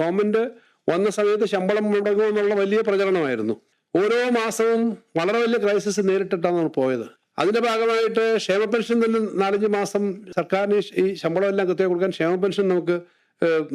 Government വന്ന സമയത്ത് ശമ്പളം മുടങ്ങുമെന്നുള്ള വലിയ പ്രചരണമായിരുന്നു. ഓരോ മാസവും വളരെ വലിയ ക്രൈസിസ് നേരിട്ടിട്ടാണ് നമ്മൾ പോയത്. അതിന്റെ ഭാഗമായിട്ട് ക്ഷേമ പെൻഷൻ തന്നെ നാലഞ്ച് മാസം സർക്കാരിന് ഈ ശമ്പളം എല്ലാം കൃത്യമായി കൊടുക്കാൻ ക്ഷേമ പെൻഷൻ നമുക്ക്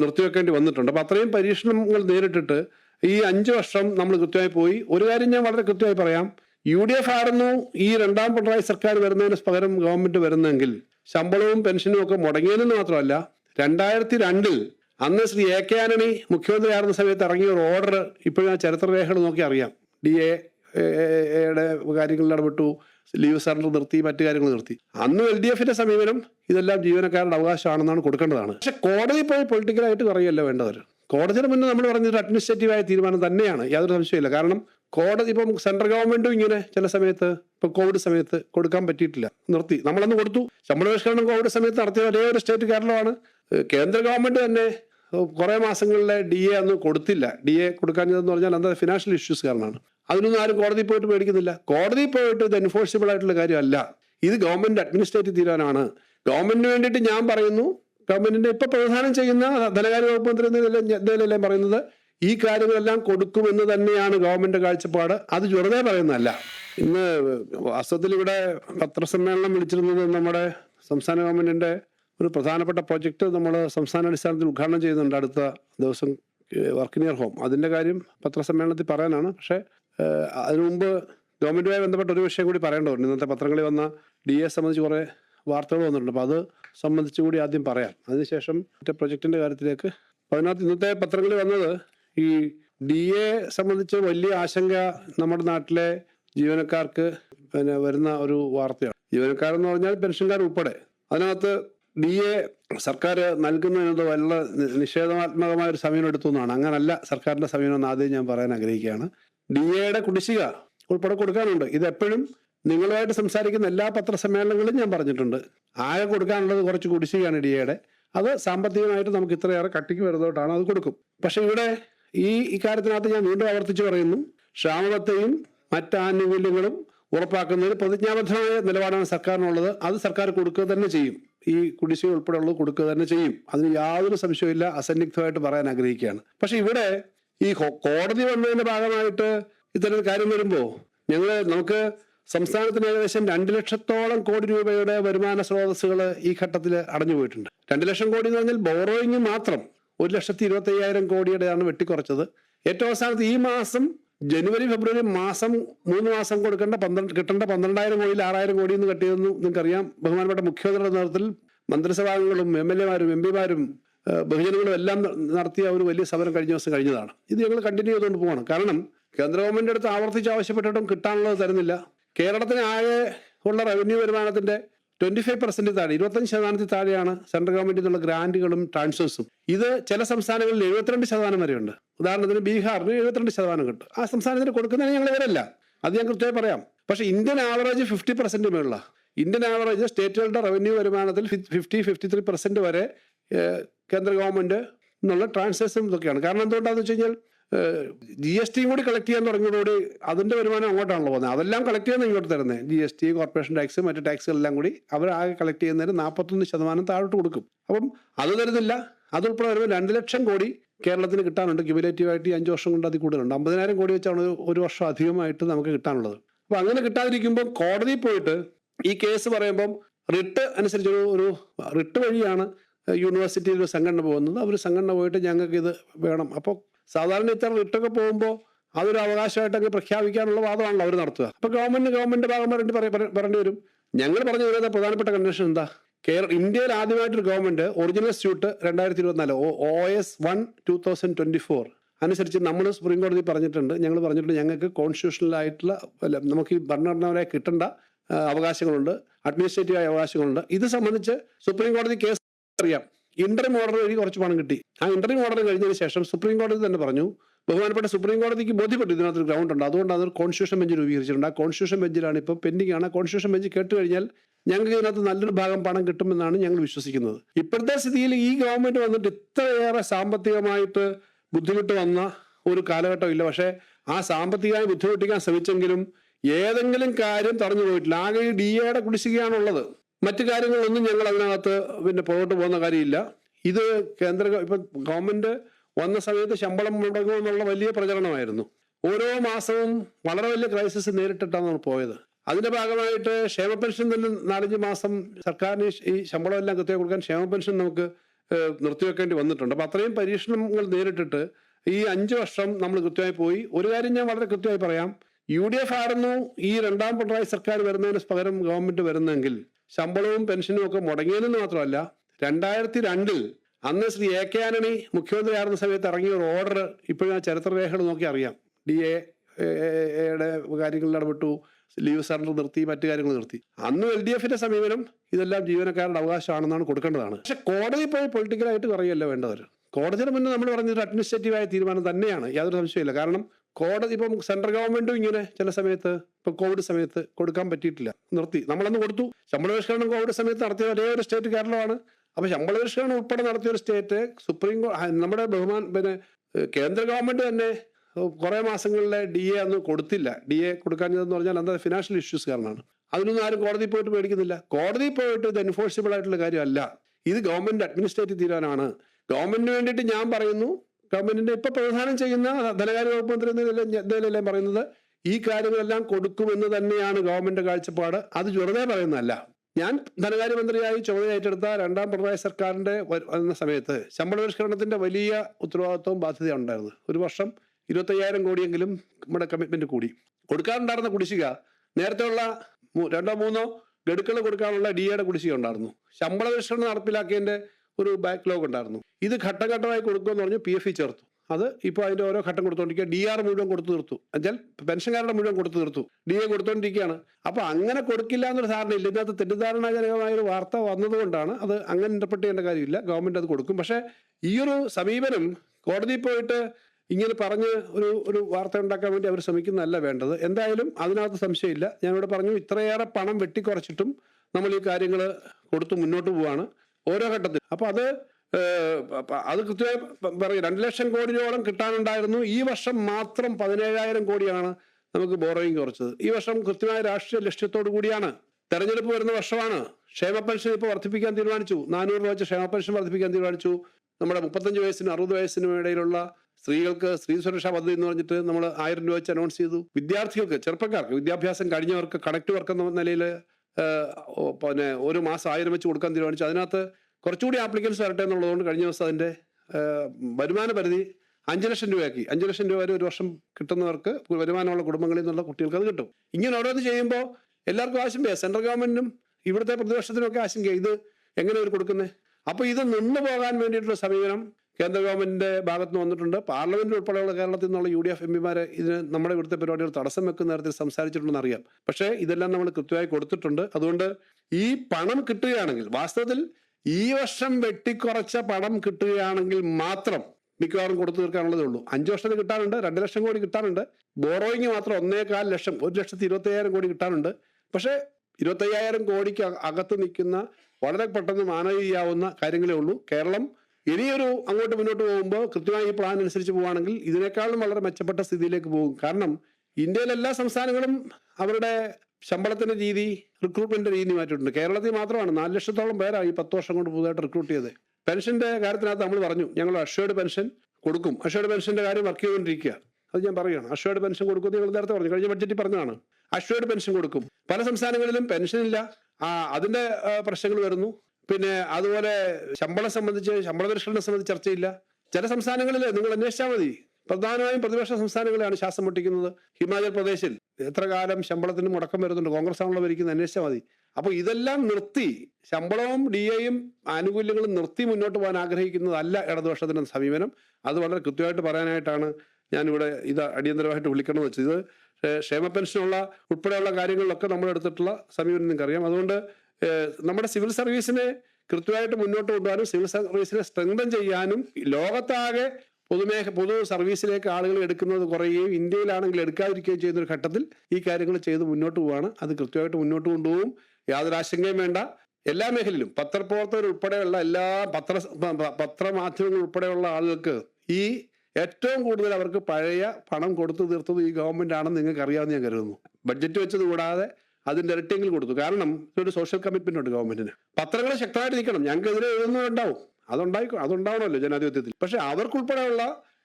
നിർത്തിവെക്കേണ്ടി വന്നിട്ടുണ്ട്. അപ്പൊ അത്രയും പരീക്ഷണങ്ങൾ നേരിട്ടിട്ട് ഈ അഞ്ച് വർഷം നമ്മൾ കൃത്യമായി പോയി. ഒരു കാര്യം ഞാൻ വളരെ കൃത്യമായി പറയാം. യു ഡി എഫ് ആയിരുന്നു ഈ രണ്ടാം പിണറായി സർക്കാർ വരുന്നതിന് പകരം ഗവൺമെന്റ് വരുന്നെങ്കിൽ ശമ്പളവും പെൻഷനും ഒക്കെ മുടങ്ങിയതെന്ന് മാത്രമല്ല രണ്ടായിരത്തി രണ്ടിൽ അന്ന് ശ്രീ എ കെ ആന്റണി മുഖ്യമന്ത്രി ആയിരുന്ന സമയത്ത് ഇറങ്ങിയ ഒരു ഓർഡർ ഇപ്പോഴും ആ ചരിത്രരേഖകൾ നോക്കി അറിയാം. ഡി എയുടെ കാര്യങ്ങളിൽ ഇടപെട്ടു ലീവ് സറണ്ടർ നിർത്തി മറ്റു കാര്യങ്ങൾ നിർത്തി. അന്ന് എൽ ഡി എഫിന്റെ സമീപനം ഇതെല്ലാം ജീവനക്കാരുടെ അവകാശമാണെന്നാണ് കൊടുക്കേണ്ടതാണ്. പക്ഷെ കോടതി പോയി പൊളിറ്റിക്കലായിട്ട് പറയുകയല്ല വേണ്ടവർ കോടതിയുടെ മുന്നേ നമ്മൾ പറഞ്ഞൊരു അഡ്മിനിസ്ട്രേറ്റീവായ തീരുമാനം തന്നെയാണ്. യാതൊരു സംശയമില്ല കാരണം കോടതി ഇപ്പം സെൻട്രൽ ഗവൺമെന്റും ഇങ്ങനെ ചില സമയത്ത് ഇപ്പൊ കോവിഡ് സമയത്ത് കൊടുക്കാൻ പറ്റിയിട്ടില്ല. നിർത്തി. നമ്മളന്ന് കൊടുത്തു. ശമ്പള പരിഷ്കരണം കോവിഡ് സമയത്ത് നടത്തിയ ഒരേ ഒരു സ്റ്റേറ്റ് കേരളമാണ്. കേന്ദ്ര ഗവൺമെന്റ് തന്നെ കുറെ മാസങ്ങളിലെ ഡി എ അന്ന് കൊടുത്തില്ല. ഡി എ കൊടുക്കാഞ്ഞതെന്ന് പറഞ്ഞാൽ എന്താ ഫിനാൻഷ്യൽ ഇഷ്യൂസ് കാരണമാണ്. അതിനൊന്നും ആരും കോടതി പോയിട്ട് മേടിക്കുന്നില്ല. കോടതി പോയിട്ട് ഇത് എൻഫോഴ്സിബിൾ ആയിട്ടുള്ള കാര്യമല്ല. ഇത് ഗവൺമെന്റ് അഡ്മിനിസ്ട്രേറ്റീവ് തീരുമാനമാണ് ഗവൺമെന്റിന് വേണ്ടിയിട്ട് ഞാൻ പറയുന്നു. ഗവൺമെന്റിന്റെ ഇപ്പൊ പ്രധാനം ചെയ്യുന്ന ധനകാര്യ വകുപ്പ് മന്ത്രി എന്തെങ്കിലും പറയുന്നത്. ഈ കാര്യങ്ങളെല്ലാം കൊടുക്കുമെന്ന് തന്നെയാണ് ഗവൺമെന്റ് കാഴ്ചപ്പാട്. അത് വെറുതെ പറയുന്നതല്ല. ഇന്ന് വാസ്തവത്തിൽ ഇവിടെ പത്രസമ്മേളനം വിളിച്ചിരുന്നത് നമ്മുടെ സംസ്ഥാന ഗവൺമെന്റിന്റെ ഒരു പ്രധാനപ്പെട്ട പ്രൊജക്ട് നമ്മൾ സംസ്ഥാന അടിസ്ഥാനത്തിൽ ഉദ്ഘാടനം ചെയ്യുന്നുണ്ട് അടുത്ത ദിവസം വർക്ക് നിയർ ഹോം അതിന്റെ കാര്യം പത്രസമ്മേളനത്തിൽ പറയാനാണ്. പക്ഷേ അതിനു മുമ്പ് ഗവൺമെന്റുമായി ബന്ധപ്പെട്ട ഒരു വിഷയം കൂടി പറയേണ്ടതുണ്ട്. ഇന്നത്തെ പത്രങ്ങളിൽ വന്ന ഡി എ സംബന്ധിച്ച് കുറേ വാർത്തകൾ വന്നിട്ടുണ്ട്. അപ്പോൾ അത് സംബന്ധിച്ച് കൂടി ആദ്യം പറയാം. അതിനുശേഷം മറ്റേ പ്രൊജക്ടിന്റെ കാര്യത്തിലേക്ക്. അതിനകത്ത് ഇന്നത്തെ പത്രങ്ങളിൽ വന്നത് ഈ ഡി എ സംബന്ധിച്ച് വലിയ ആശങ്ക നമ്മുടെ നാട്ടിലെ ജീവനക്കാർക്ക് പിന്നെ വരുന്ന ഒരു വാർത്തയാണ്. ജീവനക്കാരെന്ന് പറഞ്ഞാൽ പെൻഷൻകാർ ഉൾപ്പെടെ. അതിനകത്ത് ഡി എ സർക്കാർ നൽകുന്നതിനത് വളരെ നിഷേധാത്മകമായ ഒരു സമയം എടുത്തു എന്നാണ്. അങ്ങനല്ല സർക്കാരിന്റെ സമയം എന്ന് ആദ്യം ഞാൻ പറയാൻ ആഗ്രഹിക്കുകയാണ്. ഡി എയുടെ കുടിശ്ശിക ഉൾപ്പെടെ കൊടുക്കാനുണ്ട്. ഇത് എപ്പോഴും നിങ്ങളുമായിട്ട് സംസാരിക്കുന്ന എല്ലാ പത്രസമ്മേളനങ്ങളിലും ഞാൻ പറഞ്ഞിട്ടുണ്ട്. ആകെ കൊടുക്കാനുള്ളത് കുറച്ച് കുടിശ്ശികയാണ് ഡി എയുടെ അത് സാമ്പത്തികമായിട്ട് നമുക്ക് ഇത്രയേറെ കട്ടിക്ക് വരുന്നതോട്ടാണ് അത് കൊടുക്കും. പക്ഷെ ഇവിടെ ഈ ഇക്കാര്യത്തിനകത്ത് ഞാൻ വീണ്ടും ആവർത്തിച്ചു പറയുന്നു. ക്ഷാമത്തെയും മറ്റ് ആനുകൂല്യങ്ങളും ഉറപ്പാക്കുന്നതിന് പ്രതിജ്ഞാബദ്ധമായ നിലപാടാണ് സർക്കാരിനുള്ളത്. അത് സർക്കാർ കൊടുക്കുക തന്നെ ചെയ്യും. ഈ കുടിശ്ശിക ഉൾപ്പെടെയുള്ളത് കൊടുക്കുക തന്നെ ചെയ്യും. അതിന് യാതൊരു സംശയമില്ല അസന്നിഗ്ധമായിട്ട് പറയാൻ ആഗ്രഹിക്കുകയാണ്. പക്ഷെ ഇവിടെ ഈ കോടതി വന്നതിന്റെ ഭാഗമായിട്ട് ഇത്തരം കാര്യം വരുമ്പോൾ ഞങ്ങൾ നമുക്ക് സംസ്ഥാനത്തിന് ഏകദേശം രണ്ട് ലക്ഷത്തോളം കോടി രൂപയുടെ വരുമാന സ്രോതസ്സുകൾ ഈ ഘട്ടത്തിൽ അടഞ്ഞു പോയിട്ടുണ്ട് രണ്ട് ലക്ഷം കോടി എന്ന് പറഞ്ഞാൽ ബോറോയിങ് മാത്രം. ഒരു ലക്ഷത്തി ഇരുപത്തി അയ്യായിരം കോടിയുടെയാണ് വെട്ടിക്കുറച്ചത്. ഏറ്റവും അവസാനത്ത് ഈ മാസം ജനുവരി ഫെബ്രുവരി മാസം മൂന്ന് മാസം കൊടുക്കേണ്ട പന്ത്രണ്ട് കിട്ടേണ്ട പന്ത്രണ്ടായിരം കോടിയിൽ ആറായിരം കോടി എന്ന് കെട്ടിയതെന്ന് നിങ്ങൾക്കറിയാം. ബഹുമാനപ്പെട്ട മുഖ്യമന്ത്രിയുടെ നേതൃത്വത്തിൽ മന്ത്രിസഭാംഗങ്ങളും എം എൽ എമാരും എം പിമാരും ബഹുജനങ്ങളും എല്ലാം നടത്തിയ ഒരു വലിയ സമരം കഴിഞ്ഞ ദിവസം കഴിഞ്ഞതാണ്. ഇത് ഞങ്ങൾ കണ്ടിന്യൂ ചെയ്തുകൊണ്ട് പോകണം കാരണം കേന്ദ്ര ഗവൺമെന്റ് അടുത്ത് ആവർത്തിച്ച് ആവശ്യപ്പെട്ടിട്ടും കിട്ടാനുള്ളത് തരുന്നില്ല. കേരളത്തിന് ആകെ ഉള്ള റവന്യൂ വരുമാനത്തിന്റെ ട്വന്റി ഫൈവ് പെർസെന്റ് താഴെ ഇരുപത്തഞ്ച് ശതമാനത്തിൽ താഴെയാണ് സെൻട്രൽ ഗവൺമെന്റിൽ നിന്നുള്ള ഗ്രാന്റുകളും ട്രാൻസ്ഫേഴ്സും ഇത് ചില സംസ്ഥാനങ്ങളിൽ എഴുപത്തിരണ്ട് ശതമാനം വരെയുണ്ട്. ഉദാഹരണത്തിന് ബീഹാറിന് എഴുപത്തിരണ്ട് ശതമാനം കിട്ടും. ആ സംസ്ഥാനത്തിന് കൊടുക്കുന്നതിന് ഞങ്ങൾ ഇവരല്ല. അത് ഞാൻ കൃത്യമായി പറയാം. പക്ഷേ ഇന്ത്യൻ ആവറേജ് ഫിഫ്റ്റി പെർസെന്റ് മേളില. ഇന്ത്യൻ ആവറേജ് സ്റ്റേറ്റുകളുടെ റവന്യൂ വരുമാനത്തിൽ ഫിഫ്റ്റി ഫിഫ്റ്റി ത്രീ പെർസെന്റ് വരെ കേന്ദ്ര ഗവൺമെന്റ് എന്നുള്ള ട്രാൻസ്ഫേഴ്സും ഇതൊക്കെയാണ്. കാരണം എന്തുകൊണ്ടാണെന്ന് വെച്ച് കഴിഞ്ഞാൽ ജി എസ് ടിയും കൂടി കളക്ട് ചെയ്യാൻ തുടങ്ങിയതോടെ അതിന്റെ വരുമാനം അങ്ങോട്ടാണല്ലോ പോകുന്നത് അതെല്ലാം കളക്ട് ചെയ്യുന്ന ഇങ്ങോട്ട് തരുന്നത്. G S T corporation tax മറ്റു ടാക്സുകളെല്ലാം കൂടി അവർ ആകെ കളക്ട് ചെയ്യുന്നതിന് നാൽപ്പത്തൊന്ന് ശതമാനം താഴോട്ട് കൊടുക്കും. അപ്പം അത് തരുന്നില്ല. അതുൾപ്പെടെ വരുമ്പോൾ രണ്ട് ലക്ഷം കോടി കേരളത്തിന് കിട്ടാനുണ്ട്. ക്യുമുലേറ്റീവ് ആയിട്ട് ഈ അഞ്ച് വർഷം കൊണ്ട് അതിൽ കൂടുതലുണ്ട്. അമ്പതിനായിരം കോടി വെച്ചാണ് ഒരു- വർഷം അധികമായിട്ട് നമുക്ക് കിട്ടാനുള്ളത്. അപ്പൊ അങ്ങനെ കിട്ടാതിരിക്കുമ്പോൾ കോടതിയിൽ പോയിട്ട് ഈ കേസ് പറയുമ്പം റിട്ട് അനുസരിച്ച് ഒരു ഒരു റിട്ട് വഴിയാണ് യൂണിവേഴ്സിറ്റിയിൽ ഒരു സംഘടന പോകുന്നത്. അവർ സംഘടന പോയിട്ട് ഞങ്ങൾക്ക് ഇത് വേണം. അപ്പോൾ സാധാരണ ഇത്തരം റിട്ടൊക്കെ പോകുമ്പോൾ അതൊരു അവകാശമായിട്ടൊക്കെ പ്രഖ്യാപിക്കാനുള്ള വാദമാണല്ലോ അവർ നടത്തുക. അപ്പൊ ഗവൺമെന്റ് ഗവൺമെന്റ് പറഞ്ഞിട്ട് പറയ- പറയ- പറയേണ്ടി വരും? ഞങ്ങൾ പറഞ്ഞു വരുന്ന പ്രധാനപ്പെട്ട കണ്ടീഷൻ എന്താ? കേരള ഇന്ത്യയിൽ ആദ്യമായിട്ടൊരു ഗവൺമെന്റ് ഒറിജിനൽ സ്യൂട്ട് രണ്ടായിരത്തി ഇരുപത്തിനാല് O S one two thousand twenty four അനുസരിച്ച് നമ്മൾ സുപ്രീം കോടതി പറഞ്ഞിട്ടുണ്ട്. ഞങ്ങൾ പറഞ്ഞിട്ടുണ്ട് ഞങ്ങൾക്ക് കോൺസ്റ്റിറ്റ്യൂഷണൽ ആയിട്ടുള്ള നമുക്ക് ഈ ഭരണഘടനവരെ കിട്ടേണ്ട അവകാശങ്ങളുണ്ട്. അഡ്മിനിസ്ട്രേറ്റീവ് ആയ അവകാശങ്ങളുണ്ട്. ഇത് സംബന്ധിച്ച് സുപ്രീം കോടതി കേസ് അറിയാം. ഇന്റർം ഓർഡർ വഴി കുറച്ച് പണം കിട്ടി. ആ ഇന്റർവ്യൂ ഓർഡർ കഴിഞ്ഞതിന് ശേഷം സുപ്രീം കോടതി തന്നെ പറഞ്ഞു ബഹുമാനപ്പെട്ട സുപ്രീം കോടതിക്ക് ബോധ്യപ്പെട്ടു ഇതിനകത്ത് ഗ്രൗണ്ട് ഉണ്ട്. അതുകൊണ്ട് അതൊരു കോൺസ്റ്റിറ്റ്യൂഷൻ ബെഞ്ച് രൂപീകരിച്ചിട്ടുണ്ട്. ആ കോൺസ്റ്റിറ്റ്യൂഷൻ ബെഞ്ചിലാണ് ഇപ്പോൾ പെൻഡിംഗ് ആണ്. കോൺസ്റ്റിറ്റ്യൂഷൻ ബെഞ്ച് കേട്ട് കഴിഞ്ഞാൽ ഞങ്ങൾക്ക് ഇതിനകത്ത് നല്ലൊരു ഭാഗം പണം കിട്ടുമെന്നാണ് ഞങ്ങൾ വിശ്വസിക്കുന്നത്. ഇപ്പോഴത്തെ സ്ഥിതിയിൽ ഈ ഗവൺമെന്റ് വന്നിട്ട് ഇത്രയേറെ സാമ്പത്തികമായിട്ട് ബുദ്ധിമുട്ട് വന്ന ഒരു കാലഘട്ടം ഇല്ല. പക്ഷേ ആ സാമ്പത്തികമായി ബുദ്ധിമുട്ടിക്കാൻ ശ്രമിച്ചെങ്കിലും ഏതെങ്കിലും കാര്യം തടഞ്ഞു പോയിട്ടില്ല. ആകെ ഈ ഡി എയുടെ കുടിശ്ശികയാണുള്ളത്. മറ്റു കാര്യങ്ങളൊന്നും ഞങ്ങൾ അതിനകത്ത് പിന്നെ പുറകോട്ട് പോകുന്ന കാര്യമില്ല. ഇത് കേന്ദ്ര ഇപ്പം ഗവൺമെന്റ് വന്ന സമയത്ത് ശമ്പളം മുടങ്ങുമെന്നുള്ള വലിയ പ്രചരണമായിരുന്നു. ഓരോ മാസവും വളരെ വലിയ ക്രൈസിസ് നേരിട്ടിട്ടാണ് നമ്മൾ പോയത്. അതിന്റെ ഭാഗമായിട്ട് ക്ഷേമ പെൻഷൻ തന്നെ നാലഞ്ച് മാസം സർക്കാരിന് ഈ ശമ്പളം എല്ലാം കൃത്യമായി കൊടുക്കാൻ ക്ഷേമ പെൻഷൻ നമുക്ക് നിർത്തിവെക്കേണ്ടി വന്നിട്ടുണ്ട്. അപ്പൊ അത്രയും പരീക്ഷണങ്ങൾ നേരിട്ടിട്ട് ഈ അഞ്ച് വർഷം നമ്മൾ കൃത്യമായി പോയി. ഒരു കാര്യം ഞാൻ വളരെ കൃത്യമായി പറയാം. യു ഡി എഫ് ആയിരുന്നു ഈ രണ്ടാം പിണറായി സർക്കാർ വരുന്നതിന് പകരം ഗവൺമെന്റ് വരുന്നെങ്കിൽ ശമ്പളവും പെൻഷനും ഒക്കെ മുടങ്ങിയതെന്ന് മാത്രമല്ല രണ്ടായിരത്തി രണ്ടിൽ അന്ന് ശ്രീ എ കെ ആന്റണി മുഖ്യമന്ത്രി ആയിരുന്ന സമയത്ത് ഇറങ്ങിയ ഒരു ഓർഡർ ഇപ്പോഴും ആ ചരിത്രരേഖകൾ നോക്കി അറിയാം. ഡി എയുടെ കാര്യങ്ങളിൽ ഇടപെട്ടു ലീവ് സറണ്ടർ നിർത്തി മറ്റു കാര്യങ്ങൾ നിർത്തി. അന്ന് എൽ ഡി എഫിന്റെ സമീപനം ഇതെല്ലാം ജീവനക്കാരുടെ അവകാശമാണെന്നാണ് കൊടുക്കേണ്ടതാണ്. പക്ഷെ കോടതി പോയി പൊളിറ്റിക്കലായിട്ട് പറയുകയല്ല വേണ്ടവർ കോടതിയുടെ മുന്നേ നമ്മൾ പറഞ്ഞൊരു അഡ്മിനിസ്ട്രേറ്റീവായ തീരുമാനം തന്നെയാണ്. യാതൊരു സംശയമില്ല കാരണം കോടതി ഇപ്പം സെൻട്രൽ ഗവൺമെന്റും ഇങ്ങനെ ചില സമയത്ത് ഇപ്പൊ കോവിഡ് സമയത്ത് കൊടുക്കാൻ പറ്റിയിട്ടില്ല. നിർത്തി. നമ്മളന്ന് കൊടുത്തു. ശമ്പള പരിഷ്കരണം കോവിഡ് സമയത്ത് നടത്തിയ ഒരേ ഒരു സ്റ്റേറ്റ് കേരളമാണ്. അപ്പൊ ശമ്പള പരിഷ്കരണം ഉൾപ്പെടെ നടത്തിയ ഒരു സ്റ്റേറ്റ് സുപ്രീം കോടതി നമ്മുടെ ബഹുമാൻ പിന്നെ കേന്ദ്ര ഗവൺമെന്റ് തന്നെ കുറെ മാസങ്ങളിലെ ഡി എ അന്ന് കൊടുത്തില്ല. ഡി എ കൊടുക്കാഞ്ഞതെന്ന് പറഞ്ഞാൽ എന്താ ഫിനാൻഷ്യൽ ഇഷ്യൂസ് കാരണമാണ്. അതിനൊന്നും ആരും കോടതി പോയിട്ട് മേടിക്കുന്നില്ല കോടതി പോയിട്ട് ഇത് എൻഫോഴ്സിബിൾ ആയിട്ടുള്ള കാര്യമല്ല. ഇത് ഗവൺമെന്റ് അഡ്മിനിസ്ട്രേറ്റീവ് തീരുമാനമാണ് ഗവൺമെന്റിന് വേണ്ടിയിട്ട് ഞാൻ പറയുന്നു ഗവൺമെന്റിന്റെ ഇപ്പൊ പ്രധാനം ചെയ്യുന്ന ധനകാര്യ വകുപ്പ് മന്ത്രി എന്തെങ്കിലും പറയുന്നത് ഈ കാര്യങ്ങളെല്ലാം കൊടുക്കുമെന്ന് തന്നെയാണ് ഗവൺമെന്റ് കാഴ്ചപ്പാട്. അത് വെറുതെ പറയുന്നതല്ല. ഞാൻ ധനകാര്യമന്ത്രിയായി ചുമതല ഏറ്റെടുത്ത രണ്ടാം പിണറായി സർക്കാരിന്റെ വരുന്ന സമയത്ത് ശമ്പള പരിഷ്കരണത്തിന്റെ വലിയ ഉത്തരവാദിത്വവും ബാധ്യതയും ഉണ്ടായിരുന്നു. ഒരു വർഷം ഇരുപത്തയ്യായിരം കോടിയെങ്കിലും നമ്മുടെ കമ്മിറ്റ്മെന്റ് കൂടി. കൊടുക്കാറുണ്ടായിരുന്ന കുടിശ്ശിക നേരത്തെയുള്ള രണ്ടോ മൂന്നോ ഗഡുക്കൾ കൊടുക്കാനുള്ള ഡി എയുടെ കുടിശ്ശിക ഉണ്ടായിരുന്നു. ശമ്പള പരിഷ്കരണം നടപ്പിലാക്കിയതിന്റെ ഒരു ബാക്ക്ലോഗ് ഉണ്ടായിരുന്നു. ഇത് ഘട്ടം ഘട്ടമായി കൊടുക്കുമെന്ന് പറഞ്ഞ് പി എഫ് ഇ ചേർത്തു. അത് ഇപ്പോൾ അതിന്റെ ഓരോ ഘട്ടം കൊടുത്തുകൊണ്ടിരിക്കുക ഡി ആർ മുഴുവൻ കൊടുത്തു തീർത്തു. എന്നാൽ പെൻഷൻകാരുടെ മുഴുവൻ കൊടുത്തു തീർത്തു. ഡി എ കൊടുത്തുകൊണ്ടിരിക്കുകയാണ് അപ്പൊ അങ്ങനെ കൊടുക്കില്ല എന്നൊരു ധാരണ ഇല്ല ഇതിനകത്ത് തെറ്റിദ്ധാരണാജനകമായ ഒരു വാർത്ത വന്നതുകൊണ്ടാണ് അത് അങ്ങനെ ഇന്റർപ്രറ്റ് ചെയ്യേണ്ട കാര്യമില്ല. ഗവൺമെന്റ് അത് കൊടുക്കും. പക്ഷേ ഈ ഒരു സമീപനം കോടതിയിൽ പോയിട്ട് ഇങ്ങനെ പറഞ്ഞ് ഒരു ഒരു വാർത്ത ഉണ്ടാക്കാൻ വേണ്ടി അവർ ശ്രമിക്കുന്നതല്ല വേണ്ടത്. എന്തായാലും അതിനകത്ത് സംശയമില്ല. ഞാനിവിടെ പറഞ്ഞു ഇത്രയേറെ പണം വെട്ടിക്കുറച്ചിട്ടും നമ്മൾ ഈ കാര്യങ്ങൾ കൊടുത്തു മുന്നോട്ട് പോവാണ്. ഓരോ ഘട്ടത്തിൽ. അപ്പൊ അത് അത് കൃത്യമായി പറയും രണ്ട് ലക്ഷം കോടിയോളം കിട്ടാനുണ്ടായിരുന്നു. ഈ വർഷം മാത്രം പതിനേഴായിരം കോടിയാണ് നമുക്ക് ബോറോയിങ് കുറച്ചത്. ഈ വർഷം കൃത്യമായ രാഷ്ട്രീയ ലക്ഷ്യത്തോടു കൂടിയാണ് തെരഞ്ഞെടുപ്പ് വരുന്ന വർഷമാണ്. ക്ഷേമ പെൻഷൻ ഇപ്പോൾ വർദ്ധിപ്പിക്കാൻ തീരുമാനിച്ചു. നാനൂറ് രൂപ വെച്ച് ക്ഷേമ പെൻഷൻ വർദ്ധിപ്പിക്കാൻ തീരുമാനിച്ചു. നമ്മുടെ മുപ്പത്തഞ്ച് വയസ്സിനും അറുപത് വയസ്സിനും ഇടയിലുള്ള സ്ത്രീകൾക്ക് സ്ത്രീ സുരക്ഷാ പദ്ധതി എന്ന് പറഞ്ഞിട്ട് നമ്മൾ ആയിരം രൂപ വെച്ച് അനൗൺസ് ചെയ്തു. വിദ്യാർത്ഥികൾക്ക് ചെറുപ്പക്കാർക്ക് വിദ്യാഭ്യാസം കഴിഞ്ഞവർക്ക് കണക്ട് വർക്ക് എന്ന നിലയിൽ പിന്നെ ഒരു മാസം ആയിരം വെച്ച് കൊടുക്കാൻ തീരുമാനിച്ചു. അതിനകത്ത് കുറച്ചുകൂടി ആപ്ലിക്കൻസ് വരട്ടെ എന്നുള്ളതുകൊണ്ട് കഴിഞ്ഞ ദിവസം അതിന്റെ വരുമാന പരിധി അഞ്ച് ലക്ഷം രൂപയാക്കി. അഞ്ച് ലക്ഷം രൂപ വരെ ഒരു വർഷം കിട്ടുന്നവർക്ക് വരുമാനമുള്ള കുടുംബങ്ങളിൽ നിന്നുള്ള കുട്ടികൾക്ക് അത് കിട്ടും. ഇങ്ങനെ ഓരോന്ന് ചെയ്യുമ്പോൾ എല്ലാവർക്കും ആശങ്കയാണ് സെൻട്രൽ ഗവൺമെന്റിനും ഇവിടുത്തെ പ്രതിപക്ഷത്തിനും ഒക്കെ ആശങ്ക ഇത് എങ്ങനെ അവർ കൊടുക്കുന്നത് അപ്പോൾ ഇത് നിന്നു പോകാൻ വേണ്ടിയിട്ടുള്ള സമീപനം കേന്ദ്ര ഗവൺമെന്റിന്റെ ഭാഗത്ത് വന്നിട്ടുണ്ട്. പാർലമെന്റിൽ ഉൾപ്പെടെയുള്ള കേരളത്തിൽ നിന്നുള്ള യു ഡി എഫ് എം പിമാരെ ഇതിന് നമ്മുടെ ഇവിടുത്തെ പരിപാടികൾ തടസ്സം വെക്കുന്ന തരത്തിൽ സംസാരിച്ചിട്ടുണ്ടെന്ന് അറിയാം. പക്ഷേ ഇതെല്ലാം നമ്മൾ കൃത്യമായി കൊടുത്തിട്ടുണ്ട്. അതുകൊണ്ട് ഈ പണം കിട്ടുകയാണെങ്കിൽ വാസ്തവത്തിൽ ഈ വർഷം വെട്ടിക്കുറച്ച പണം കിട്ടുകയാണെങ്കിൽ മാത്രം മിക്കവാറും കൊടുത്തു തീർക്കാനുള്ളതേ ഉള്ളൂ. അഞ്ചു വർഷത്തിൽ കിട്ടാനുണ്ട് രണ്ട് ലക്ഷം കോടി കിട്ടാനുണ്ട്. ബോറോയിങ് മാത്രം ഒന്നേകാൽ ലക്ഷം ഒരു ലക്ഷത്തി ഇരുപത്തി അയ്യായിരം കോടി കിട്ടാനുണ്ട്. പക്ഷേ ഇരുപത്തയ്യായിരം കോടിക്ക് അക- അകത്ത് നിൽക്കുന്ന വളരെ പെട്ടെന്ന് മാനേജ് ചെയ്യാവുന്ന കാര്യങ്ങളേ ഉള്ളൂ. കേരളം ഇനിയൊരു അങ്ങോട്ട് മുന്നോട്ട് പോകുമ്പോൾ കൃത്യമായി ഈ പ്ലാൻ അനുസരിച്ച് പോവുകയാണെങ്കിൽ ഇതിനേക്കാളും വളരെ മെച്ചപ്പെട്ട സ്ഥിതിയിലേക്ക് പോകും. കാരണം ഇന്ത്യയിലെ എല്ലാ സംസ്ഥാനങ്ങളും അവരുടെ ശമ്പളത്തിന്റെ രീതി റിക്രൂട്ട്മെന്റ് രീതി മാറ്റിയിട്ടുണ്ട്. കേരളത്തിൽ മാത്രമാണ്. നാല് ലക്ഷത്തോളം പേരാണ് ഈ പത്ത് വർഷം കൊണ്ട് പുതുതായിട്ട് റിക്രൂട്ട് ചെയ്തത്. പെൻഷന്റെ കാര്യത്തിനകത്ത് നമ്മൾ പറഞ്ഞു ഞങ്ങൾ അഷ്വേർഡ് പെൻഷൻ കൊടുക്കും. അഷ്വേർഡ് പെൻഷന്റെ കാര്യം വർക്ക് ചെയ്തുകൊണ്ടിരിക്കുക. അത് ഞാൻ പറയുകയാണ്. അഷ്വേർഡ് പെൻഷൻ കൊടുക്കുമെന്ന് ഞങ്ങൾ നേരത്തെ പറഞ്ഞു. കഴിഞ്ഞ ബഡ്ജറ്റിൽ പറഞ്ഞതാണ്. അഷ്വേർഡ് പെൻഷൻ കൊടുക്കും. പല സംസ്ഥാനങ്ങളിലും പെൻഷൻ ഇല്ല. അതിന്റെ പ്രശ്നങ്ങൾ വരുന്നു. പിന്നെ അതുപോലെ ശമ്പളം സംബന്ധിച്ച് ശമ്പള പരിഷ്കരണം സംബന്ധിച്ച് ചർച്ചയില്ല. ചില സംസ്ഥാനങ്ങളിൽ നിങ്ങൾ അന്വേഷിച്ചാൽ മതി. പ്രധാനമായും പ്രതിപക്ഷ സംസ്ഥാനങ്ങളെയാണ് ശ്വാസം മുട്ടിക്കുന്നത്. ഹിമാചൽ പ്രദേശിൽ എത്ര കാലം ശമ്പളത്തിന് മുടക്കം വരുന്നുണ്ട്? കോൺഗ്രസ് ആണല്ലോ ഭരിക്കുന്നത്. അന്വേഷിച്ചാൽ മതി. അപ്പൊ ഇതെല്ലാം നിർത്തി ശമ്പളവും ഡി എയും ആനുകൂല്യങ്ങളും നിർത്തി മുന്നോട്ട് പോകാൻ ആഗ്രഹിക്കുന്നതല്ല ഇടതുപക്ഷത്തിന്റെ സമീപനം. അത് വളരെ കൃത്യമായിട്ട് പറയാനായിട്ടാണ് ഞാനിവിടെ ഇത് അടിയന്തരമായിട്ട് വിളിക്കണമെന്ന് വെച്ചത്. ഇത് ക്ഷേമ പെൻഷനുള്ള ഉൾപ്പെടെയുള്ള കാര്യങ്ങളിലൊക്കെ നമ്മൾ എടുത്തിട്ടുള്ള സമീപനം നിങ്ങൾക്കറിയാം. അതുകൊണ്ട് നമ്മുടെ സിവിൽ സർവീസിനെ കൃത്യമായിട്ട് മുന്നോട്ട് കൊണ്ടുപോകാനും സിവിൽ സർവീസിനെ സ്ട്രെങ്തൻ ചെയ്യാനും ലോകത്താകെ പൊതുമേഖ പൊതു സർവീസിലേക്ക് ആളുകൾ എടുക്കുന്നത് കുറയുകയും ഇന്ത്യയിലാണെങ്കിൽ എടുക്കാതിരിക്കുകയും ചെയ്യുന്ന ഒരു ഘട്ടത്തിൽ ഈ കാര്യങ്ങൾ ചെയ്ത് മുന്നോട്ട് പോവാണ്. അത് കൃത്യമായിട്ട് മുന്നോട്ട് കൊണ്ടുപോകും. യാതൊരു ആശങ്കയും വേണ്ട. എല്ലാ മേഖലയിലും പത്രപ്രവർത്തകർ ഉൾപ്പെടെയുള്ള എല്ലാ പത്ര പത്രമാധ്യമങ്ങൾ ഉൾപ്പെടെയുള്ള ആളുകൾക്ക് ഈ ഏറ്റവും കൂടുതൽ അവർക്ക് പഴയ പണം കൊടുത്തു തീർത്തത് ഈ ഗവൺമെന്റ് ആണെന്ന് നിങ്ങൾക്ക് അറിയാമെന്ന് ഞാൻ കരുതുന്നു. ബഡ്ജറ്റ് വെച്ചത് കൂടാതെ അതിന്റെ ഇരട്ടിയെങ്കിലും കൊടുത്തു കാരണം ഇതൊരു സോഷ്യൽ കമ്മിറ്റ്മെന്റ് ഉണ്ട് ഗവൺമെന്റിന് പത്രങ്ങൾ ശക്തമായിട്ട് നിൽക്കണം. ഞങ്ങൾക്ക് എതിരെ അതുണ്ടായിക്കോ അതുണ്ടായി അതുണ്ടാവണമല്ലോ ജനാധിപത്യത്തിൽ. പക്ഷെ അവർക്കുൾപ്പെടെയുള്ള